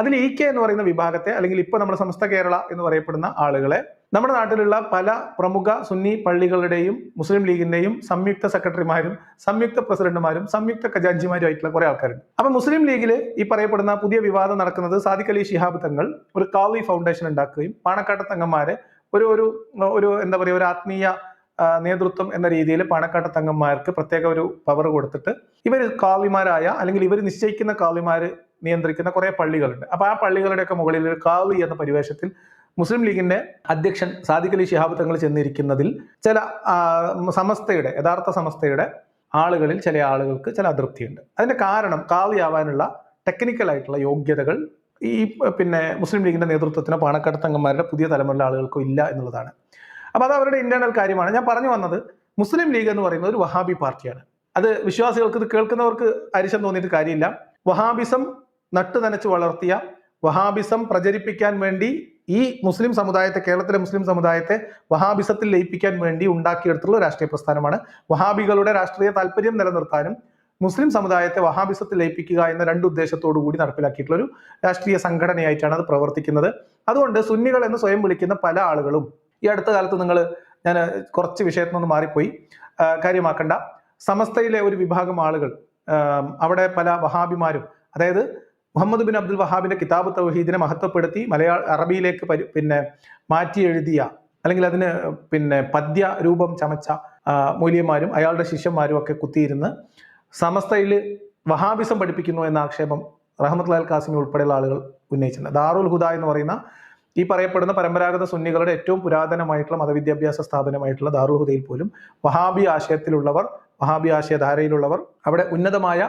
അതിൽ ഇ കെ എന്ന് പറയുന്ന വിഭാഗത്തെ അല്ലെങ്കിൽ ഇപ്പൊ നമ്മുടെ സമസ്ത കേരള എന്ന് പറയപ്പെടുന്ന ആളുകളെ നമ്മുടെ നാട്ടിലുള്ള പല പ്രമുഖ സുന്നി പള്ളികളുടെയും മുസ്ലിം ലീഗിന്റെയും സംയുക്ത സെക്രട്ടറിമാരും സംയുക്ത പ്രസിഡന്റുമാരും സംയുക്ത ഖജാൻജിമാരും ആയിട്ടുള്ള കുറെ ആൾക്കാരുണ്ട്. അപ്പൊ മുസ്ലിം ലീഗിൽ ഈ പറയപ്പെടുന്ന പുതിയ വിവാദം നടക്കുന്നത് സാദിഖ് അലി ഷിഹാബ് തങ്ങൾ ഒരു കാവി ഫൗണ്ടേഷൻ ഉണ്ടാക്കുകയും പാണക്കാട്ട് തങ്ങന്മാരെ ഒരു ഒരു ഒരു എന്താ പറയുക ഒരു ആത്മീയ നേതൃത്വം എന്ന രീതിയിൽ പാണക്കാട്ട് തങ്ങന്മാർക്ക് പ്രത്യേക ഒരു പവർ കൊടുത്തിട്ട് ഇവർ കാവിമാരായ അല്ലെങ്കിൽ ഇവർ നിശ്ചയിക്കുന്ന കാവിമാര് നിയന്ത്രിക്കുന്ന കുറെ പള്ളികളുണ്ട്. അപ്പൊ ആ പള്ളികളുടെയൊക്കെ മുകളിൽ ഒരു കാവി എന്ന പരിവേഷത്തിൽ മുസ്ലിം ലീഗിന്റെ അധ്യക്ഷൻ സാദിഖ് അലി ശിഹാബ് തങ്ങൾ ചെന്നിരിക്കുന്നതിൽ ചില സമസ്തയുടെ യഥാർത്ഥ സമസ്തയുടെ ആളുകളിൽ ചില ആളുകൾക്ക് ചില അതൃപ്തിയുണ്ട്. അതിന്റെ കാരണം കാളിയാവാനുള്ള ടെക്നിക്കൽ ആയിട്ടുള്ള യോഗ്യതകൾ ഈ പിന്നെ മുസ്ലിം ലീഗിന്റെ നേതൃത്വത്തിന് പാണക്കാട് തങ്ങന്മാരുടെ പുതിയ തലമുറയിലെ ആളുകൾക്കും ഇല്ല എന്നുള്ളതാണ്. അപ്പൊ അത് അവരുടെ ഇന്റേണൽ കാര്യമാണ്. ഞാൻ പറഞ്ഞു വന്നത് മുസ്ലിം ലീഗ് എന്ന് പറയുന്നത് ഒരു വഹാബി പാർട്ടിയാണ്. അത് വിശ്വാസികൾക്ക് ഇത് കേൾക്കുന്നവർക്ക് അരിശം തോന്നിയിട്ട് കാര്യമില്ല. വഹാബിസം നട്ടു നനച്ച് വളർത്തിയ വഹാബിസം പ്രചരിപ്പിക്കാൻ വേണ്ടി ഈ മുസ്ലിം സമുദായത്തെ കേരളത്തിലെ മുസ്ലിം സമുദായത്തെ വഹാബിസത്തിൽ ലയിപ്പിക്കാൻ വേണ്ടി ഉണ്ടാക്കിയെടുത്തുള്ള രാഷ്ട്രീയ പ്രസ്ഥാനമാണ്. വഹാബികളുടെ രാഷ്ട്രീയ താല്പര്യം നിലനിർത്താനും മുസ്ലിം സമുദായത്തെ വഹാബിസത്തിൽ ലയിപ്പിക്കുക എന്ന രണ്ട് ഉദ്ദേശത്തോടു കൂടി നടപ്പിലാക്കിയിട്ടുള്ള ഒരു രാഷ്ട്രീയ സംഘടനയായിട്ടാണ് അത് പ്രവർത്തിക്കുന്നത്. അതുകൊണ്ട് സുന്നികൾ എന്ന് സ്വയം വിളിക്കുന്ന പല ആളുകളും ഈ അടുത്ത കാലത്ത് നിങ്ങൾ ഞാൻ കുറച്ച് വിഷയത്തിൽ നിന്ന് മാറിപ്പോയി. കാര്യമാക്കണ്ട. സമസ്തയിലെ ഒരു വിഭാഗം ആളുകൾ അവിടെ പല വഹാബിമാരും അതായത് മുഹമ്മദ് ബിൻ അബ്ദുൽ വഹാബിന്റെ കിതാബ് തൗഹീദിനെ മഹത്വപ്പെടുത്തി മലയാള അറബിയിലേക്ക് പിന്നെ മാറ്റി എഴുതിയ അല്ലെങ്കിൽ അതിന് പിന്നെ പദ്യ രൂപം ചമച്ച മൂല്യന്മാരും അയാളുടെ ശിഷ്യന്മാരും ഒക്കെ കുത്തിയിരുന്ന് സമസ്തയിൽ വഹാബിസം പഠിപ്പിക്കുന്നു എന്ന ആക്ഷേപം റഹമത് ലാൽ കാസിമി ഉൾപ്പെടെയുള്ള ആളുകൾ ഉന്നയിച്ചിട്ടുണ്ട്. ദാറുൽ ഹുദ എന്ന് പറയുന്ന ഈ പറയപ്പെടുന്ന പരമ്പരാഗത സുന്നികളുടെ ഏറ്റവും പുരാതനമായിട്ടുള്ള മതവിദ്യാഭ്യാസ സ്ഥാപനമായിട്ടുള്ള ദാറുൽ ഹുദയിൽ പോലും വഹാബി ആശയത്തിലുള്ളവർ വഹാബി ആശയധാരയിലുള്ളവർ അവിടെ ഉന്നതമായ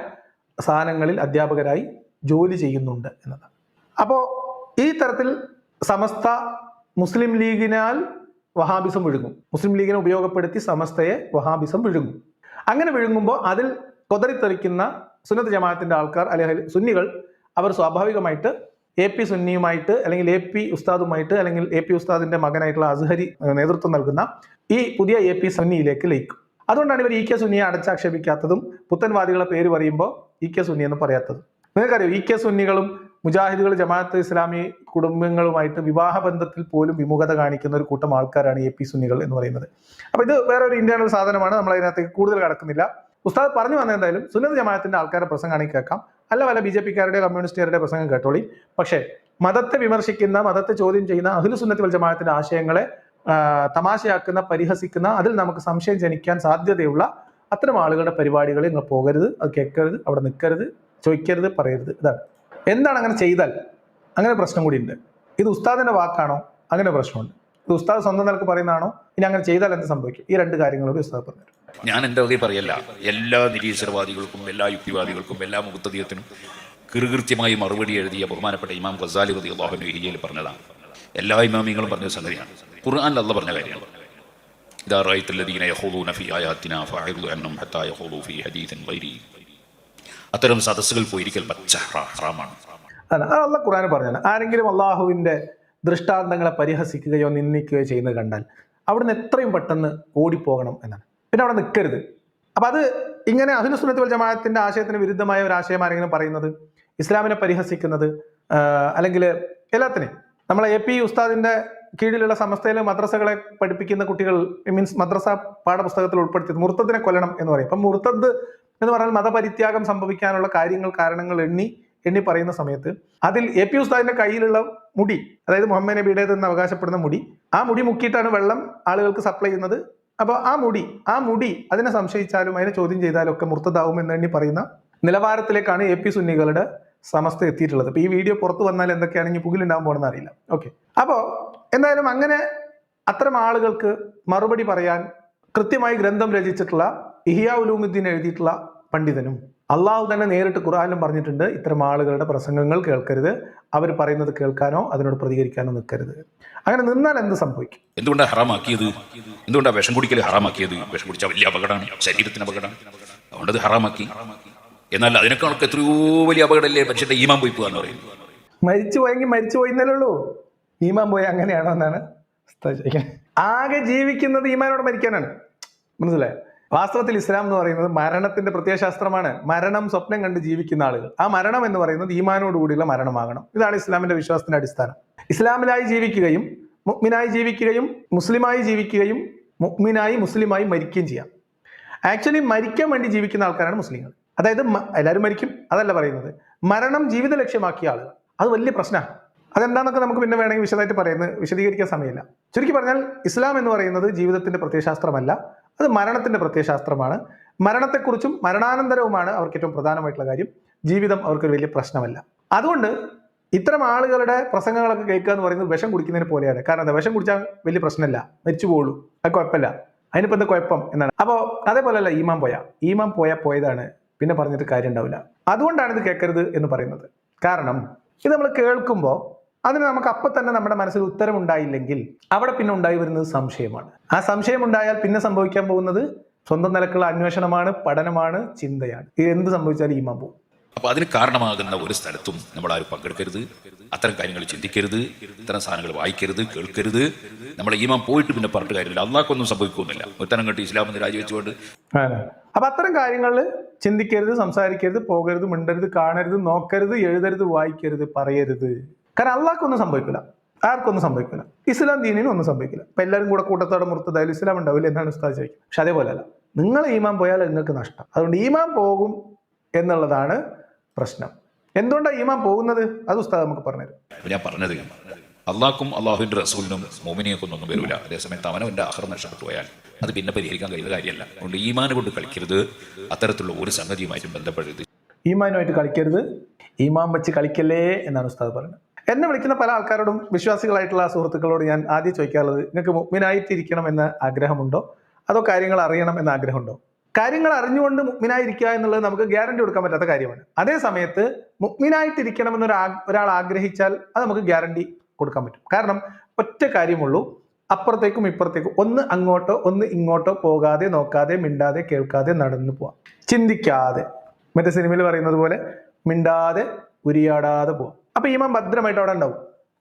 സ്ഥാനങ്ങളിൽ അധ്യാപകരായി ജോലി ചെയ്യുന്നുണ്ട് എന്നത്. അപ്പോൾ ഈ തരത്തിൽ സമസ്ത മുസ്ലിം ലീഗിനാൽ വഹാബിസം വിഴുങ്ങും. മുസ്ലിം ലീഗിനെ ഉപയോഗപ്പെടുത്തി സമസ്തയെ വഹാബിസം വിഴുങ്ങും. അങ്ങനെ വിഴുങ്ങുമ്പോൾ അതിൽ കൊതറിത്തെറിക്കുന്ന സുന്നത്ത് ജമാഅത്തിന്റെ ആൾക്കാർ അല്ലെങ്കിൽ സുന്നികൾ അവർ സ്വാഭാവികമായിട്ട് എ പി സുന്നിയുമായിട്ട് അല്ലെങ്കിൽ എ പി ഉസ്താദുമായിട്ട് അല്ലെങ്കിൽ എ പി ഉസ്താദിന്റെ മകനായിട്ടുള്ള അസ്ഹരി നേതൃത്വം നൽകുന്ന ഈ പുതിയ എ പി സുന്നിയിലേക്ക് ലയിക്കും. അതുകൊണ്ടാണ് ഇവർ ഇ കെ സുന്നിയെ അടച്ചാക്ഷേപിക്കാത്തതും പുത്തൻവാദികളെ പേര് പറയുമ്പോൾ ഇ കെ സുന്നി എന്ന് പറയാത്തതും. നിങ്ങൾക്കറിയോ ഇ കെ സുന്നികളും മുജാഹിദുകൾ ജമാഅത്ത് ഇസ്ലാമി കുടുംബങ്ങളുമായിട്ട് വിവാഹ ബന്ധത്തിൽ പോലും വിമുഖത കാണിക്കുന്ന ഒരു കൂട്ടം ആൾക്കാരാണ് എ പി സുന്നികൾ എന്ന് പറയുന്നത്. അപ്പോൾ ഇത് വേറെ ഒരു ഇന്റേണൽ സാധനമാണ് നമ്മൾ അതിനകത്തേക്ക് കൂടുതൽ കടക്കുന്നില്ല. ഉസ്താദ് പറഞ്ഞു വന്ന എന്തായാലും സുന്നത്ത് ജമാഅത്തിന്റെ ആൾക്കാരുടെ പ്രസംഗമാണെങ്കിൽ കേൾക്കാം. അല്ല വല്ല ബി ജെ പിക്കാരുടെ കമ്മ്യൂണിസ്റ്റുകാരുടെ പ്രസംഗം കേട്ടോളി. പക്ഷേ മതത്തെ വിമർശിക്കുന്ന മതത്തെ ചോദ്യം ചെയ്യുന്ന അഹ്ലു സുന്നത്ത് വൽ ജമാഅത്തിന്റെ ആശയങ്ങളെ തമാശയാക്കുന്ന പരിഹസിക്കുന്ന അതിൽ നമുക്ക് സംശയം ജനിക്കാൻ സാധ്യതയുള്ള അത്തരം ആളുകളുടെ പരിപാടികളിൽ നിങ്ങൾ പോകരുത് അത് കേൾക്കരുത് അവിടെ നിൽക്കരുത്. ചോദിക്കരുത് പറയരുത്. ഇതാണ്. എന്താണ് അങ്ങനെ ചെയ്താൽ? അങ്ങനെ പ്രശ്നം കൂടി ഉണ്ട്. ഇത് ഉസ്താദിന്റെ വാക്കാണോ? അങ്ങനെ പ്രശ്നമുണ്ട്. ഇത് ഉസ്താദ് സ്വന്തം നിലയ്ക്ക് പറയുന്നതാണോ? ഇനി അങ്ങനെ ചെയ്താൽ എന്ത് സംഭവിക്കും? ഈ രണ്ട് കാര്യങ്ങളോട് ഉസ്താദ് പറഞ്ഞു ഞാൻ എന്റെ വകയിൽ പറയല്ല. എല്ലാ നിരീശ്വരവാദികൾക്കും എല്ലാ യുക്തിവാദികൾക്കും എല്ലാ മുക്തദീയത്തിനും കൃകൃത്യമായി മറുപടി എഴുതിയ ബഹുമാനപ്പെട്ട ഇമാം ഖസാലി റതി അള്ളാഹുബിൻ ഹിജയിൽ പറഞ്ഞതാണ്. എല്ലാ ഇമാമിങ്ങളും പറഞ്ഞ സംഗതിയാണ്. ഖുർആാനിൽ അല്ല പറഞ്ഞ കാര്യമാണ്. ഇതാ റൈത്തല്ലദീന യഹൂദൂന ഫി ആയാത്തിന ഫഅഇദു അൻഹും ഹത്താ യഹൂദു ഫി ഹദീഥിൻ ഗൈരി അത്തരം സദസ്സുകൾ പോയിരിക്കൽ പച്ച ഹറാമാണ്. ഖുർആൻ പറഞ്ഞാണ്. ആരെങ്കിലും അള്ളാഹുവിന്റെ ദൃഷ്ടാന്തങ്ങളെ പരിഹസിക്കുകയോ നിന്ദിക്കുകയോ ചെയ്യുന്നത് കണ്ടാൽ അവിടുന്ന് എത്രയും പെട്ടെന്ന് ഓടിപ്പോകണം എന്നാണ്. പിന്നെ അവിടെ നിൽക്കരുത്. അപ്പൊ അത് ഇങ്ങനെ അഹ്ലുസുന്നത്ത് വൽ ജമാഅത്തിന്റെ ആശയത്തിന് വിരുദ്ധമായ ഒരു ആശയം ആരെങ്കിലും പറയുന്നത്? ഇസ്ലാമിനെ പരിഹസിക്കുന്നത് അല്ലെങ്കിൽ എല്ലാത്തിനെയും. നമ്മളെ എ പി ഉസ്താദിന്റെ കീഴിലുള്ള സമസ്തയിലെ മദ്രസകളെ പഠിപ്പിക്കുന്ന കുട്ടികൾ മീൻസ് മദ്രസ പാഠപുസ്തകത്തിൽ ഉൾപ്പെടുത്തിയത് മുർത്തദിനെ കൊല്ലണം എന്ന് പറയും. അപ്പം മുർത്തദ് എന്ന് പറഞ്ഞാൽ മതപരിത്യാഗം സംഭവിക്കാനുള്ള കാര്യങ്ങൾ കാരണങ്ങൾ എണ്ണി എണ്ണി പറയുന്ന സമയത്ത് അതിൽ എ പി ഉസ്താദിന്റെ കയ്യിലുള്ള മുടി അതായത് മുഹമ്മദ് നബിയുടേതെന്ന് അവകാശപ്പെടുന്ന മുടി ആ മുടി മുക്കിയിട്ടാണ് വെള്ളം ആളുകൾക്ക് സപ്ലൈ ചെയ്യുന്നത്. അപ്പോൾ ആ മുടി ആ മുടി അതിനെ സംശയിച്ചാലും അതിനെ ചോദ്യം ചെയ്താലും ഒക്കെ മുർത്തതാവും എന്ന് എണ്ണി പറയുന്ന നിലവാരത്തിലേക്കാണ് എ പി സുന്നികളുടെ സമസ്ത എത്തിയിട്ടുള്ളത്. അപ്പോൾ ഈ വീഡിയോ പുറത്തു വന്നാൽ എന്തൊക്കെയാണെങ്കിൽ പുകിലുണ്ടാകാൻ പോകണമെന്ന് അറിയില്ല. ഓക്കെ. അപ്പോൾ എന്തായാലും അങ്ങനെ അത്തരം ആളുകൾക്ക് മറുപടി പറയാൻ കൃത്യമായി ഗ്രന്ഥം രചിച്ചിട്ടുള്ള ഇഹിയ ഉലൂമുദ്ദീൻ എഴുതിയിട്ടുള്ള പണ്ഡിതനും. അള്ളാഹു തന്നെ നേരിട്ട് ഖുറാനിലും പറഞ്ഞിട്ടുണ്ട് ഇത്തരം ആളുകളുടെ പ്രസംഗങ്ങൾ കേൾക്കരുത്. അവർ പറയുന്നത് കേൾക്കാനോ അതിനോട് പ്രതികരിക്കാനോ നിൽക്കരുത്. അങ്ങനെ നിന്നാൽ എന്ത് സംഭവിക്കും? എന്തുകൊണ്ടാണ് ഹറാമാക്കിയത്? എന്തുകൊണ്ടാണ് വിഷം കുടിക്കൽ ഹറാമാക്കിയത്? വിഷം കുടിച്ചാൽ വലിയ അപകടമാണ്. ശരീരത്തിന് അപകടമാണ്. അതുകൊണ്ട് അത് ഹറാമാക്കി. എന്നാൽ അതിനേക്കാളൊക്കെ എത്രയോ വലിയ അപകടമല്ലേ മനുഷ്യന്റെ ഈമാൻ പോയി പോകാന്ന് പറയുന്നത്. മരിച്ചു പോയെങ്കിൽ മരിച്ചു പോയിന്നല്ലേ ഉള്ളൂ. ഈമാൻ പോയി അങ്ങനെയാണോ എന്നാണ്. ആകെ ജീവിക്കുന്നത് ഈമാനോട് മരിക്കാനാണ്. മനസ്സിലായോ? വാസ്തവത്തിൽ ഇസ്ലാം എന്ന് പറയുന്നത് മരണത്തിന്റെ പ്രത്യയശാസ്ത്രമാണ്. മരണം സ്വപ്നം കണ്ട് ജീവിക്കുന്ന ആളുകൾ. ആ മരണം എന്ന് പറയുന്നത് ഈമാനോട് കൂടിയുള്ള മരണമാകണം. ഇതാണ് ഇസ്ലാമിന്റെ വിശ്വാസത്തിന്റെ അടിസ്ഥാനം. ഇസ്ലാമിലായി ജീവിക്കുകയും മുഗ്മിനായി ജീവിക്കുകയും മുസ്ലിമായി ജീവിക്കുകയും മുഗ്മിനായി മുസ്ലിമായി മരിക്കുകയും ചെയ്യാം. ആക്ച്വലി മരിക്കാൻ വേണ്ടി ജീവിക്കുന്ന ആൾക്കാരാണ് മുസ്ലിങ്ങൾ. അതായത് എല്ലാവരും മരിക്കും. അതല്ല പറയുന്നത്. മരണം ജീവിത ലക്ഷ്യമാക്കിയ ആളുകൾ. അത് വലിയ പ്രശ്നമാണ്. അതെന്താണെന്നൊക്കെ നമുക്ക് പിന്നെ വേണമെങ്കിൽ വിശദമായിട്ട് പറയുന്നത് വിശദീകരിക്കാൻ സമയമില്ല. ചുരുക്കി പറഞ്ഞാൽ ഇസ്ലാം എന്ന് പറയുന്നത് ജീവിതത്തിന്റെ പ്രത്യയശാസ്ത്രമല്ല. അത് മരണത്തിന്റെ പ്രത്യയശാസ്ത്രമാണ്. മരണത്തെക്കുറിച്ചും മരണാനന്തരവുമാണ് അവർക്ക് ഏറ്റവും പ്രധാനമായിട്ടുള്ള കാര്യം. ജീവിതം അവർക്കൊരു വലിയ പ്രശ്നമല്ല. അതുകൊണ്ട് ഇത്തരം ആളുകളുടെ പ്രസംഗങ്ങളൊക്കെ കേൾക്കുക എന്ന് പറയുന്നത് വിഷം കുടിക്കുന്നതിന് പോലെയാണ്. കാരണം എന്താ? വിഷം കുടിച്ചാൽ വലിയ പ്രശ്നമല്ല. മരിച്ചു പോകുള്ളൂ അത് കുഴപ്പമില്ല. അതിനിപ്പോൾ എന്താ കുഴപ്പം എന്നാണ്. അപ്പോൾ അതേപോലെയല്ല ഈമാൻ പോയ. ഈമാൻ പോയ പോയതാണ്. പിന്നെ പറഞ്ഞിട്ട് കാര്യം ഉണ്ടാവില്ല അതുകൊണ്ടാണ് ഇത് കേൾക്കരുത് എന്ന് പറയുന്നത്. കാരണം ഇത് നമ്മൾ കേൾക്കുമ്പോൾ അതിന് നമുക്ക് അപ്പൊ തന്നെ നമ്മുടെ മനസ്സിൽ ഉത്തരമുണ്ടായില്ലെങ്കിൽ അവിടെ പിന്നെ ഉണ്ടായി വരുന്നത് സംശയമാണ്. ആ സംശയം ഉണ്ടായാൽ പിന്നെ സംഭവിക്കാൻ പോകുന്നത് സ്വന്തം നിലക്കുള്ള അന്വേഷണമാണ് പഠനമാണ് ചിന്തയാണ്. ഇത് എന്ത് സംഭവിച്ചാലും ഈമാൻ പോകും അപ്പൊ അതിന് കാരണമാകുന്ന ഒരു സ്ഥലത്തും നമ്മൾ ആരും പങ്കെടുക്കരുത്. അത്തരം കാര്യങ്ങൾ ചിന്തിക്കരുത്. ഇത്തരം സാധനങ്ങൾ വായിക്കരുത് കേൾക്കരുത്. നമ്മൾ ഈമാൻ പോയിട്ട് പിന്നെ പറഞ്ഞിട്ട് കാര്യമില്ല. അള്ളാഹ്ക്കൊന്നും സംഭവിക്കുന്നില്ല. ഒരുത്തനം കെട്ടി ഇസ്ലാം എന്ന് രാജിവെച്ചുകൊണ്ട്. അപ്പൊ അത്തരം കാര്യങ്ങൾ ചിന്തിക്കരുത് സംസാരിക്കരുത് പോകരുത് മിണ്ടരുത് കാണരുത് നോക്കരുത് എഴുതരുത് വായിക്കരുത് പറയരുത്. കാരണം അള്ളാഹ്ക്കൊന്നും സംഭവിക്കില്ല ആർക്കൊന്നും സംഭവിക്കില്ല ഇസ്ലാം ദീനിനും ഒന്നും സംഭവിക്കില്ല അപ്പൊ എല്ലാവരും കൂടെ കൂട്ടത്തോടെ മുറത്തതായാലും ഇസ്ലാം ഉണ്ടാവില്ല എന്നാണ് ഉസ്താദ് ചോദിക്കുന്നത്. പക്ഷെ അതേപോലെ അല്ല നിങ്ങൾ ഈമാൻ പോയാൽ നിങ്ങൾക്ക് നഷ്ടം. അതുകൊണ്ട് ഈമാൻ പോകും എന്നുള്ളതാണ് പ്രശ്നം. എന്തുകൊണ്ടാണ് ഈമാൻ പോകുന്നത്? അത് ഉസ്താദ് നമുക്ക് പറഞ്ഞുതരും. അപ്പൊ ഞാൻ പറഞ്ഞത് അള്ളാഹ്ക്കും അള്ളാഹുവിന്റെ റസൂലിനും മോമിനിയൊക്കെ ഒന്നും വരില്ല അതേസമയത്ത് അവനവന്റെ അഹർ നഷ്ടപ്പെട്ടു പോയാൽ അത് പിന്നെ പരിഹരിക്കാൻ കഴിയുന്ന കാര്യമല്ല. അതുകൊണ്ട് ഈമാനെ കൊണ്ട് കളിക്കരുത്. അത്തരത്തിലുള്ള ഒരു സംഗതിയുമായിട്ടും ബന്ധപ്പെടരുത്. ഈമാനുമായിട്ട് കളിക്കരുത്. ഈമാൻ വെച്ച് കളിക്കല്ലേ എന്നാണ് ഉസ്താദ് പറയുന്നത് എന്നെ വിളിക്കുന്ന പല ആൾക്കാരോടും വിശ്വാസികളായിട്ടുള്ള സുഹൃത്തുക്കളോട് ഞാൻ ആദ്യം ചോദിക്കാറുള്ളത് നിങ്ങൾക്ക് മുഗ്മിനായിട്ടിരിക്കണം എന്ന ആഗ്രഹമുണ്ടോ? അതോ കാര്യങ്ങൾ അറിയണം എന്ന ആഗ്രഹമുണ്ടോ? കാര്യങ്ങൾ അറിഞ്ഞുകൊണ്ട് മുഗ്മിനായിരിക്കുക എന്നുള്ളത് നമുക്ക് ഗ്യാരണ്ടി കൊടുക്കാൻ പറ്റാത്ത കാര്യമാണ്. അതേ സമയത്ത് മുഗ്മിനായിട്ടിരിക്കണമെന്ന് ഒരാൾ ആഗ്രഹിച്ചാൽ അത് നമുക്ക് ഗ്യാരണ്ടി കൊടുക്കാൻ പറ്റും. കാരണം ഒറ്റ കാര്യമുള്ളൂ. അപ്പുറത്തേക്കും ഇപ്പുറത്തേക്കും ഒന്ന് അങ്ങോട്ടോ ഒന്ന് ഇങ്ങോട്ടോ പോകാതെ നോക്കാതെ മിണ്ടാതെ കേൾക്കാതെ നടന്നു പോവാം. ചിന്തിക്കാതെ. മറ്റേ സിനിമയിൽ പറയുന്നത് പോലെ മിണ്ടാതെ ഉരിയാടാതെ പോവാം. അപ്പൊ ഈമാൻ ഭദ്രമായിട്ട് അവിടെ ഉണ്ടാവും.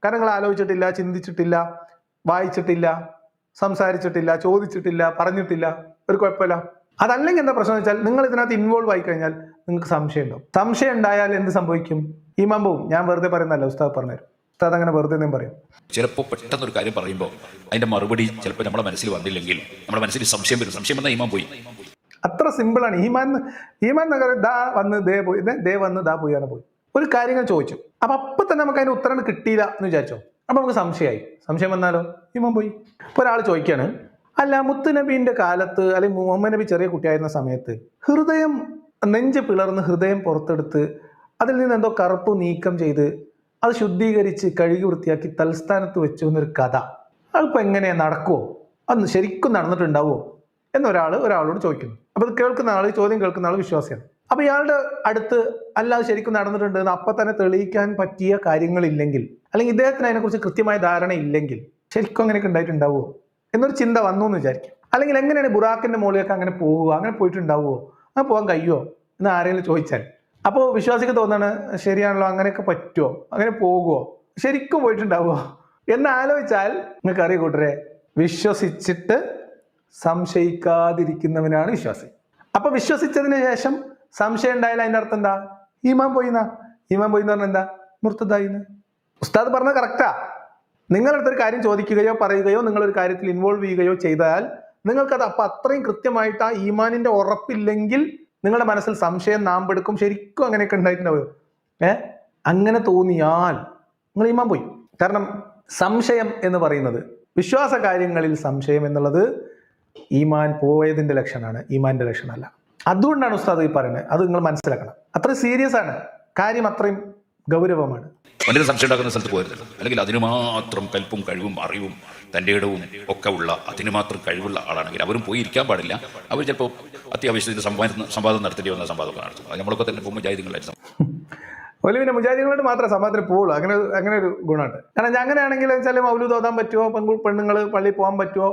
കാരണം നിങ്ങൾ ആലോചിച്ചിട്ടില്ല ചിന്തിച്ചിട്ടില്ല വായിച്ചിട്ടില്ല സംസാരിച്ചിട്ടില്ല ചോദിച്ചിട്ടില്ല പറഞ്ഞിട്ടില്ല ഒരു കുഴപ്പമില്ല. അതല്ലെങ്കിൽ എന്താ പ്രശ്നം വെച്ചാൽ നിങ്ങൾ ഇതിനകത്ത് ഇൻവോൾവ് ആയി കഴിഞ്ഞാൽ നിങ്ങൾക്ക് സംശയം ഉണ്ടാവും. സംശയം ഉണ്ടായാൽ എന്ത് സംഭവിക്കും? ഈമാൻ പോവും. ഞാൻ വെറുതെ പറയുന്നല്ല ഉസ്താദ് പറഞ്ഞുതരും. ഉസ്താദ് അങ്ങനെ വെറുതെ ഞാൻ പറയും. ചിലപ്പോൾ പെട്ടെന്ന് ഒരു കാര്യം പറയുമ്പോൾ അതിന്റെ മറുപടി ചിലപ്പോൾ നമ്മുടെ മനസ്സിൽ വന്നില്ലെങ്കിൽ നമ്മുടെ മനസ്സിൽ സംശയം വരും. സംശയം വന്നാൽ ഈമാൻ പോയി. അത്ര സിമ്പിളാണ് ഈമാൻ ഈമാൻ നഗർ ദാ വന്ന് ദേ പോയി ദേ- ദേ വന്ന് ദാ പോയി അങ്ങനെ പോയി. ഒരു കാര്യങ്ങൾ ചോദിച്ചു. അപ്പൊ അപ്പൊ തന്നെ നമുക്ക് അതിന് ഉത്തരം കിട്ടിയില്ല എന്ന് വിചാരിച്ചോ? അപ്പൊ നമുക്ക് സംശയമായി. സംശയം വന്നാലോ? ഇമ്മൻ പോയി. ഇപ്പൊ ഒരാൾ ചോദിക്കാണ് അല്ല മുത്തുനബീന്റെ കാലത്ത് അല്ലെങ്കിൽ മുഹമ്മദ് നബി ചെറിയ കുട്ടിയായിരുന്ന സമയത്ത് ഹൃദയം നെഞ്ച് പിളർന്ന് ഹൃദയം പുറത്തെടുത്ത് അതിൽ നിന്ന് എന്തോ കറുപ്പ് നീക്കം ചെയ്ത് അത് ശുദ്ധീകരിച്ച് കഴുകി വൃത്തിയാക്കി തൽസ്ഥാനത്ത് വെച്ചു എന്നൊരു കഥ. അതിപ്പോ എങ്ങനെ നടക്കുമോ അന്ന് ശരിക്കും നടന്നിട്ടുണ്ടാവുമോ എന്നൊരാൾ ഒരാളോട് ചോദിക്കുന്നു. അപ്പൊ ഇത് കേൾക്കുന്ന ആൾ ചോദ്യം കേൾക്കുന്ന ആൾ വിശ്വാസിയാണ്. അപ്പൊ ഇയാളുടെ അടുത്ത് അല്ലാതെ ശരിക്കും നടന്നിട്ടുണ്ട് എന്ന് അപ്പൊ തന്നെ തെളിയിക്കാൻ പറ്റിയ കാര്യങ്ങളില്ലെങ്കിൽ അല്ലെങ്കിൽ ഇദ്ദേഹത്തിന് അതിനെക്കുറിച്ച് കൃത്യമായ ധാരണ ഇല്ലെങ്കിൽ ശരിക്കും അങ്ങനെയൊക്കെ ഉണ്ടായിട്ടുണ്ടാവുമോ എന്നൊരു ചിന്ത വന്നു എന്ന് വിചാരിക്കും. അല്ലെങ്കിൽ എങ്ങനെയാണ് ബുറാക്കിന്റെ മുകളിലേക്ക് അങ്ങനെ പോവുക അങ്ങനെ പോയിട്ടുണ്ടാവുമോ അങ്ങനെ പോകാൻ കഴിയുമോ എന്ന് ആരെങ്കിലും ചോദിച്ചാൽ. അപ്പോൾ വിശ്വാസിക്ക് തോന്നാണ് ശരിയാണല്ലോ അങ്ങനെയൊക്കെ പറ്റുമോ അങ്ങനെ പോകുമോ ശരിക്കും പോയിട്ടുണ്ടാവുമോ എന്ന് ആലോചിച്ചാൽ നിങ്ങൾക്ക് അറിയ കൂട്ടരെ വിശ്വസിച്ചിട്ട് സംശയിക്കാതിരിക്കുന്നവനാണ് വിശ്വാസി. അപ്പൊ വിശ്വസിച്ചതിന് ശേഷം സംശയം ഉണ്ടായാലും അതിന്റെ അർത്ഥം എന്താ? ഈമാൻ പോയിന്നാ? ഈമാൻ പോയി എന്ന് പറഞ്ഞാൽ എന്താ? മുർത്തതായിന്ന് ഉസ്താദ് പറഞ്ഞത് കറക്റ്റാ നിങ്ങളടുത്തൊരു കാര്യം ചോദിക്കുകയോ പറയുകയോ നിങ്ങളൊരു കാര്യത്തിൽ ഇൻവോൾവ് ചെയ്യുകയോ ചെയ്താൽ നിങ്ങൾക്കത് അപ്പൊ അത്രയും കൃത്യമായിട്ട് ആ ഈമാനിന്റെ ഉറപ്പില്ലെങ്കിൽ നിങ്ങളുടെ മനസ്സിൽ സംശയം നാമ്പെടുക്കും. ശരിക്കും അങ്ങനെയൊക്കെ ഉണ്ടായിട്ടുണ്ടാവും ഏ? അങ്ങനെ തോന്നിയാൽ നിങ്ങൾ ഈമാൻ പോയി. കാരണം സംശയം എന്ന് പറയുന്നത് വിശ്വാസ കാര്യങ്ങളിൽ സംശയം എന്നുള്ളത് ഈമാൻ പോയതിന്റെ ലക്ഷണമാണ്. ഈമാന്റെ ലക്ഷണമല്ല. അതുകൊണ്ടാണ് ഉസ്താദ് ഈ പറയുന്നത്. അത് നിങ്ങൾ മനസ്സിലാക്കണം. അത്ര സീരിയസ് ആണ്. കാര്യം അത്രയും ഗൗരവമാണ്. വലിയ സംശയം ഉണ്ടാക്കുന്ന സ്ഥലത്ത് പോകരുത് അല്ലെങ്കിൽ അതിന് മാത്രം കൽപ്പും കഴിവും അറിവും തന്റെ ഇടവും ഒക്കെ ഉള്ള അതിന് മാത്രം കഴിവുള്ള ആളാണെങ്കിൽ അവരും പോയി ഇരിക്കാൻ പാടില്ല. അവർ ചിലപ്പോൾ അത്യാവശ്യത്തിന് സംവാദം സംവാദം നടത്തേണ്ടി വന്ന സമ്പാദകം നടത്തും. നമ്മളൊക്കെ തന്നെ പോകുമ്പോൾ ജാതികളായിട്ട് പിന്നെ മുജാഹിദികളോട് മാത്രമേ സമാധാനം പോവുള്ളൂ. അങ്ങനെ അങ്ങനെ ഒരു ഗുണമുണ്ട്. കാരണം അങ്ങനെയാണെങ്കിൽ വെച്ചാൽ മൗലു തോതാൻ പറ്റുമോ? പെൺകു പെണ്ണുങ്ങൾ പള്ളിയിൽ പോകാൻ പറ്റുമോ?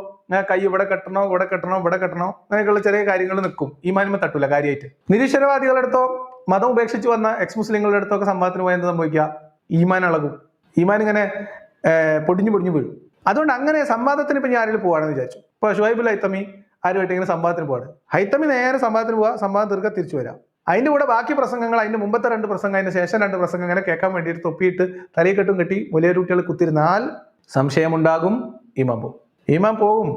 കൈ ഇവിടെ കെട്ടണോ? ഇവിടെ കെട്ടണോ? ഇവിടെ കെട്ടണോ? അങ്ങനെയൊക്കെയുള്ള ചെറിയ കാര്യങ്ങൾ നിൽക്കും. ഈ മാനിമ തട്ടൂല കാര്യമായിട്ട്. നിരീശ്വരവാദികളെടുത്തോ മതം ഉപേക്ഷിച്ച് വന്ന എക്സ് മുസ്ലിങ്ങളുടെ അടുത്തൊക്കെ സംഭവത്തിന് പോയെന്ന് സംഭവിക്കുക? ഈമാൻ അളകും ഈമാൻ ഇങ്ങനെ പൊടിഞ്ഞു പൊടിഞ്ഞു വീഴും. അതുകൊണ്ട് അങ്ങനെ സംവാദത്തിന് ഇപ്പം ഞാൻ ആരെങ്കിലും പോവാണെന്ന് വിചാരിച്ചു. ഇപ്പോൾ ഷുഹൈബുൽ ഹൈത്തമി ആരുമായിട്ട് ഇങ്ങനെ സംവാദത്തിന് പോവാണ്? ഹൈത്തമി നേരെ സംവാദത്തിന് പോവാ. സംവാദം തീർക്കാൻ തിരിച്ചു വരാം. അതിന്റെ കൂടെ ബാക്കി പ്രസംഗങ്ങൾ അതിന്റെ മുമ്പത്തെ രണ്ട് പ്രസംഗം അതിന്റെ ശേഷം രണ്ട് പ്രസംഗം അങ്ങനെ കേൾക്കാൻ വേണ്ടിയിട്ട് തൊപ്പിയിട്ട് തലയിൽ കെട്ടും കെട്ടി വലിയ കുട്ടികൾ കുത്തിരുന്നാൽ സംശയമുണ്ടാകും ഈമാൻ പോകും ഈമാൻ പോകും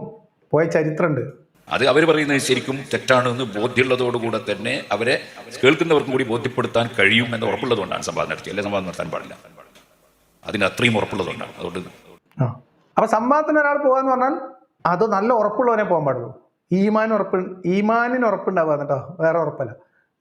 പോയ ചരിത്രമുണ്ട് അത് അവർ പറയുന്നത് ശരിക്കും തെറ്റാണെന്ന് ബോധ്യമുള്ളതോടുകൂടെ തന്നെ അവരെ കേൾക്കുന്നവർക്കും കൂടി ബോധ്യപ്പെടുത്താൻ കഴിയും എന്ന് ഉറപ്പുള്ളതുകൊണ്ടാണ് സംവാദം നടത്തി അല്ലെ? സംവാദം നടത്താൻ പാടില്ല. അതിന് അത്രയും ഉറപ്പുള്ളതുകൊണ്ടാണ്. അതുകൊണ്ട് അപ്പൊ സംവാദത്തിന് ഒരാൾ പോകാന്ന് പറഞ്ഞാൽ അത് നല്ല ഉറപ്പുള്ളവനെ പോകാൻ പാടുള്ളൂ. ഈമാൻ ഉറപ്പ് ഈമാനിന് ഉറപ്പുണ്ടാവുക കേട്ടോ വേറെ ഉറപ്പല്ല.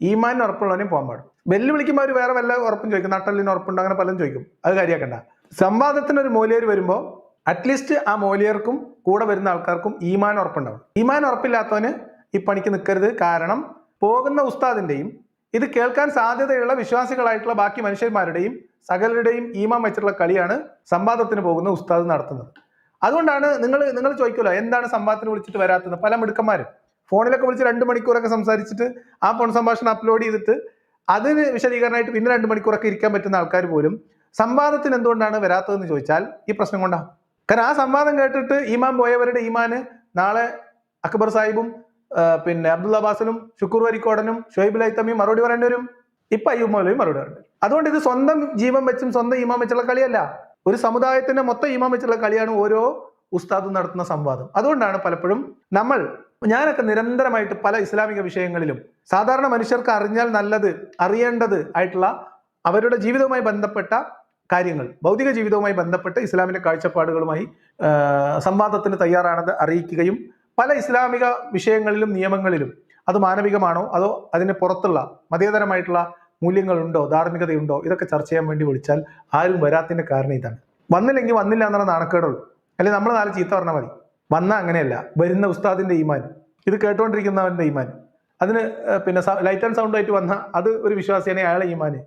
ഈമാനിന് ഉറപ്പുള്ളവനെയും പോകാൻ പാടും. വെല്ലുവിളിക്കുമ്പോൾ അവർ വേറെ വല്ല ഉറപ്പും ചോദിക്കും. നട്ടലിന് ഉറപ്പുണ്ട്? അങ്ങനെ പലതും ചോദിക്കും. അത് കാര്യമാക്കണ്ട സംവാദത്തിന് ഒരു മൂലിയർ വരുമ്പോൾ അറ്റ്ലീസ്റ്റ് ആ മൂലിയർക്കും കൂടെ വരുന്ന ആൾക്കാർക്കും ഈമാൻ ഉറപ്പുണ്ടാവും. ഈമാൻ ഉറപ്പില്ലാത്തവന് ഈ പണിക്ക് നിൽക്കരുത്. കാരണം പോകുന്ന ഉസ്താദിന്റെയും ഇത് കേൾക്കാൻ സാധ്യതയുള്ള വിശ്വാസികളായിട്ടുള്ള ബാക്കി മനുഷ്യന്മാരുടെയും സകലരുടെയും ഈമാൻ വെച്ചിട്ടുള്ള കളിയാണ് സംവാദത്തിന് പോകുന്ന ഉസ്താദ് നടത്തുന്നത്. അതുകൊണ്ടാണ് നിങ്ങൾ നിങ്ങൾ ചോദിക്കുമല്ലോ എന്താണ് സംവാദത്തിന് വിളിച്ചിട്ട് വരാത്തത്? പല മിടുക്കന്മാരും. ഫോണിലൊക്കെ വിളിച്ച് രണ്ട് മണിക്കൂറൊക്കെ സംസാരിച്ചിട്ട് ആ ഫോൺ സംഭാഷണം അപ്ലോഡ് ചെയ്തിട്ട് അതിന് വിശദീകരണമായിട്ട് പിന്നെ രണ്ട് മണിക്കൂറൊക്കെ ഇരിക്കാൻ പറ്റുന്ന ആൾക്കാർ പോലും സംവാദത്തിന് എന്തുകൊണ്ടാണ് വരാത്തതെന്ന് ചോദിച്ചാൽ ഈ പ്രശ്നം കൊണ്ടാണ് കാരണം ആ സംവാദം കേട്ടിട്ട് ഈമാൻ പോയവരുടെ ഈമാന് നാളെ അക്ബർ സാഹിബും പിന്നെ അബ്ദുള്ള ബാസലും ഷുക്കൂർ വരിക്കോടനും ഷുഹൈബ് ഐത്തമിയും മറുപടി പറയേണ്ടി വരും. ഇപ്പൊ അയ്യൂബ് മറുപടി പറയേണ്ടി അതുകൊണ്ട് ഇത് സ്വന്തം ജീവൻ വെച്ചും സ്വന്തം ഈമാൻ വെച്ചുള്ള കളിയല്ല. ഒരു സമുദായത്തിന്റെ മൊത്തം ഈമാൻ വെച്ചുള്ള കളിയാണ് ഓരോ ഉസ്താദും നടത്തുന്ന സംവാദം. അതുകൊണ്ടാണ് പലപ്പോഴും നമ്മൾ ഞാനൊക്കെ നിരന്തരമായിട്ട് പല ഇസ്ലാമിക വിഷയങ്ങളിലും സാധാരണ മനുഷ്യർക്ക് അറിഞ്ഞാൽ നല്ലത് അറിയേണ്ടത് ആയിട്ടുള്ള അവരുടെ ജീവിതവുമായി ബന്ധപ്പെട്ട കാര്യങ്ങൾ ഭൗതിക ജീവിതവുമായി ബന്ധപ്പെട്ട് ഇസ്ലാമിന്റെ കാഴ്ചപ്പാടുകളുമായി സംവാദത്തിന് തയ്യാറാണെന്ന് അറിയിക്കുകയും പല ഇസ്ലാമിക വിഷയങ്ങളിലും നിയമങ്ങളിലും അത് മാനവികമാണോ അതോ അതിന് പുറത്തുള്ള മതേതരമായിട്ടുള്ള മൂല്യങ്ങളുണ്ടോ ധാർമ്മികതയുണ്ടോ ഇതൊക്കെ ചർച്ച ചെയ്യാൻ വേണ്ടി വിളിച്ചാൽ ആരും വരാത്തതിന്റെ കാരണം ഇതാണ്. വന്നില്ലെങ്കിൽ വന്നില്ല എന്നുള്ള നാണക്കേടുള്ളൂ. അല്ലെങ്കിൽ നമ്മൾ നാല് ചീത്ത പറഞ്ഞാൽ മതി. വന്ന അങ്ങനെയല്ല. വരുന്ന ഉസ്താദിന്റെ ഈമാൻ. ഇത് കേട്ടോണ്ടിരിക്കുന്നവന്റെ ഈമാൻ. അതിന് പിന്നെ ലൈറ്റ് ആൻഡ് സൗണ്ട് ആയിട്ട് വന്ന അത് ഒരു വിശ്വാസിയാണ് അയാളെ ഈമാന്.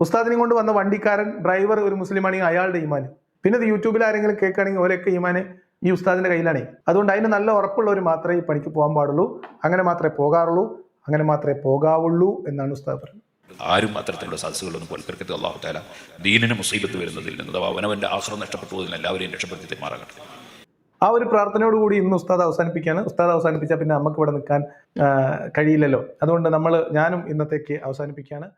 ഉസ്താദിനെ കൊണ്ട് വന്ന വണ്ടിക്കാരൻ ഡ്രൈവർ ഒരു മുസ്ലിം ആണെങ്കിൽ അയാളുടെ ഈമാന്. പിന്നെ ഇത് യൂട്യൂബിൽ ആരെങ്കിലും കേൾക്കുകയാണെങ്കിൽ ഓരൊക്കെ ഈമാന് ഈ ഉസ്താദിന്റെ കയ്യിലാണേ. അതുകൊണ്ട് അതിന് നല്ല ഉറപ്പുള്ളവർ മാത്രമേ ഈ പണിക്ക് പോകാൻ പാടുള്ളൂ. അങ്ങനെ മാത്രമേ പോകാറുള്ളൂ. അങ്ങനെ മാത്രമേ പോകാവുള്ളൂ എന്നാണ് ഉസ്താദ് പറഞ്ഞത് ആരും അത്തരത്തിലുള്ള സദസ്സുകളൊന്നും പോൽക്കരുത് അള്ളാഹു താല ദീനിന് മുസീബത്ത് വരുന്നതിൽ നിന്ന് അവനവന്റെ ആശ്രമം നഷ്ടപ്പെട്ടതിൽ എല്ലാവരെയും രക്ഷപ്പെടുത്തി തെമാറാകട്ടെ ആ ഒരു പ്രാർത്ഥനയോട് കൂടി ഇന്ന് ഉസ്താദ് അവസാനിപ്പിക്കുകയാണ്. ഉസ്താദ് അവസാനിപ്പിച്ചാൽ പിന്നെ നമുക്ക് ഇവിടെ നിൽക്കാൻ കഴിയില്ലല്ലോ. അതുകൊണ്ട് നമ്മൾ ഞാനും ഇന്നത്തേക്ക് അവസാനിപ്പിക്കുകയാണ്.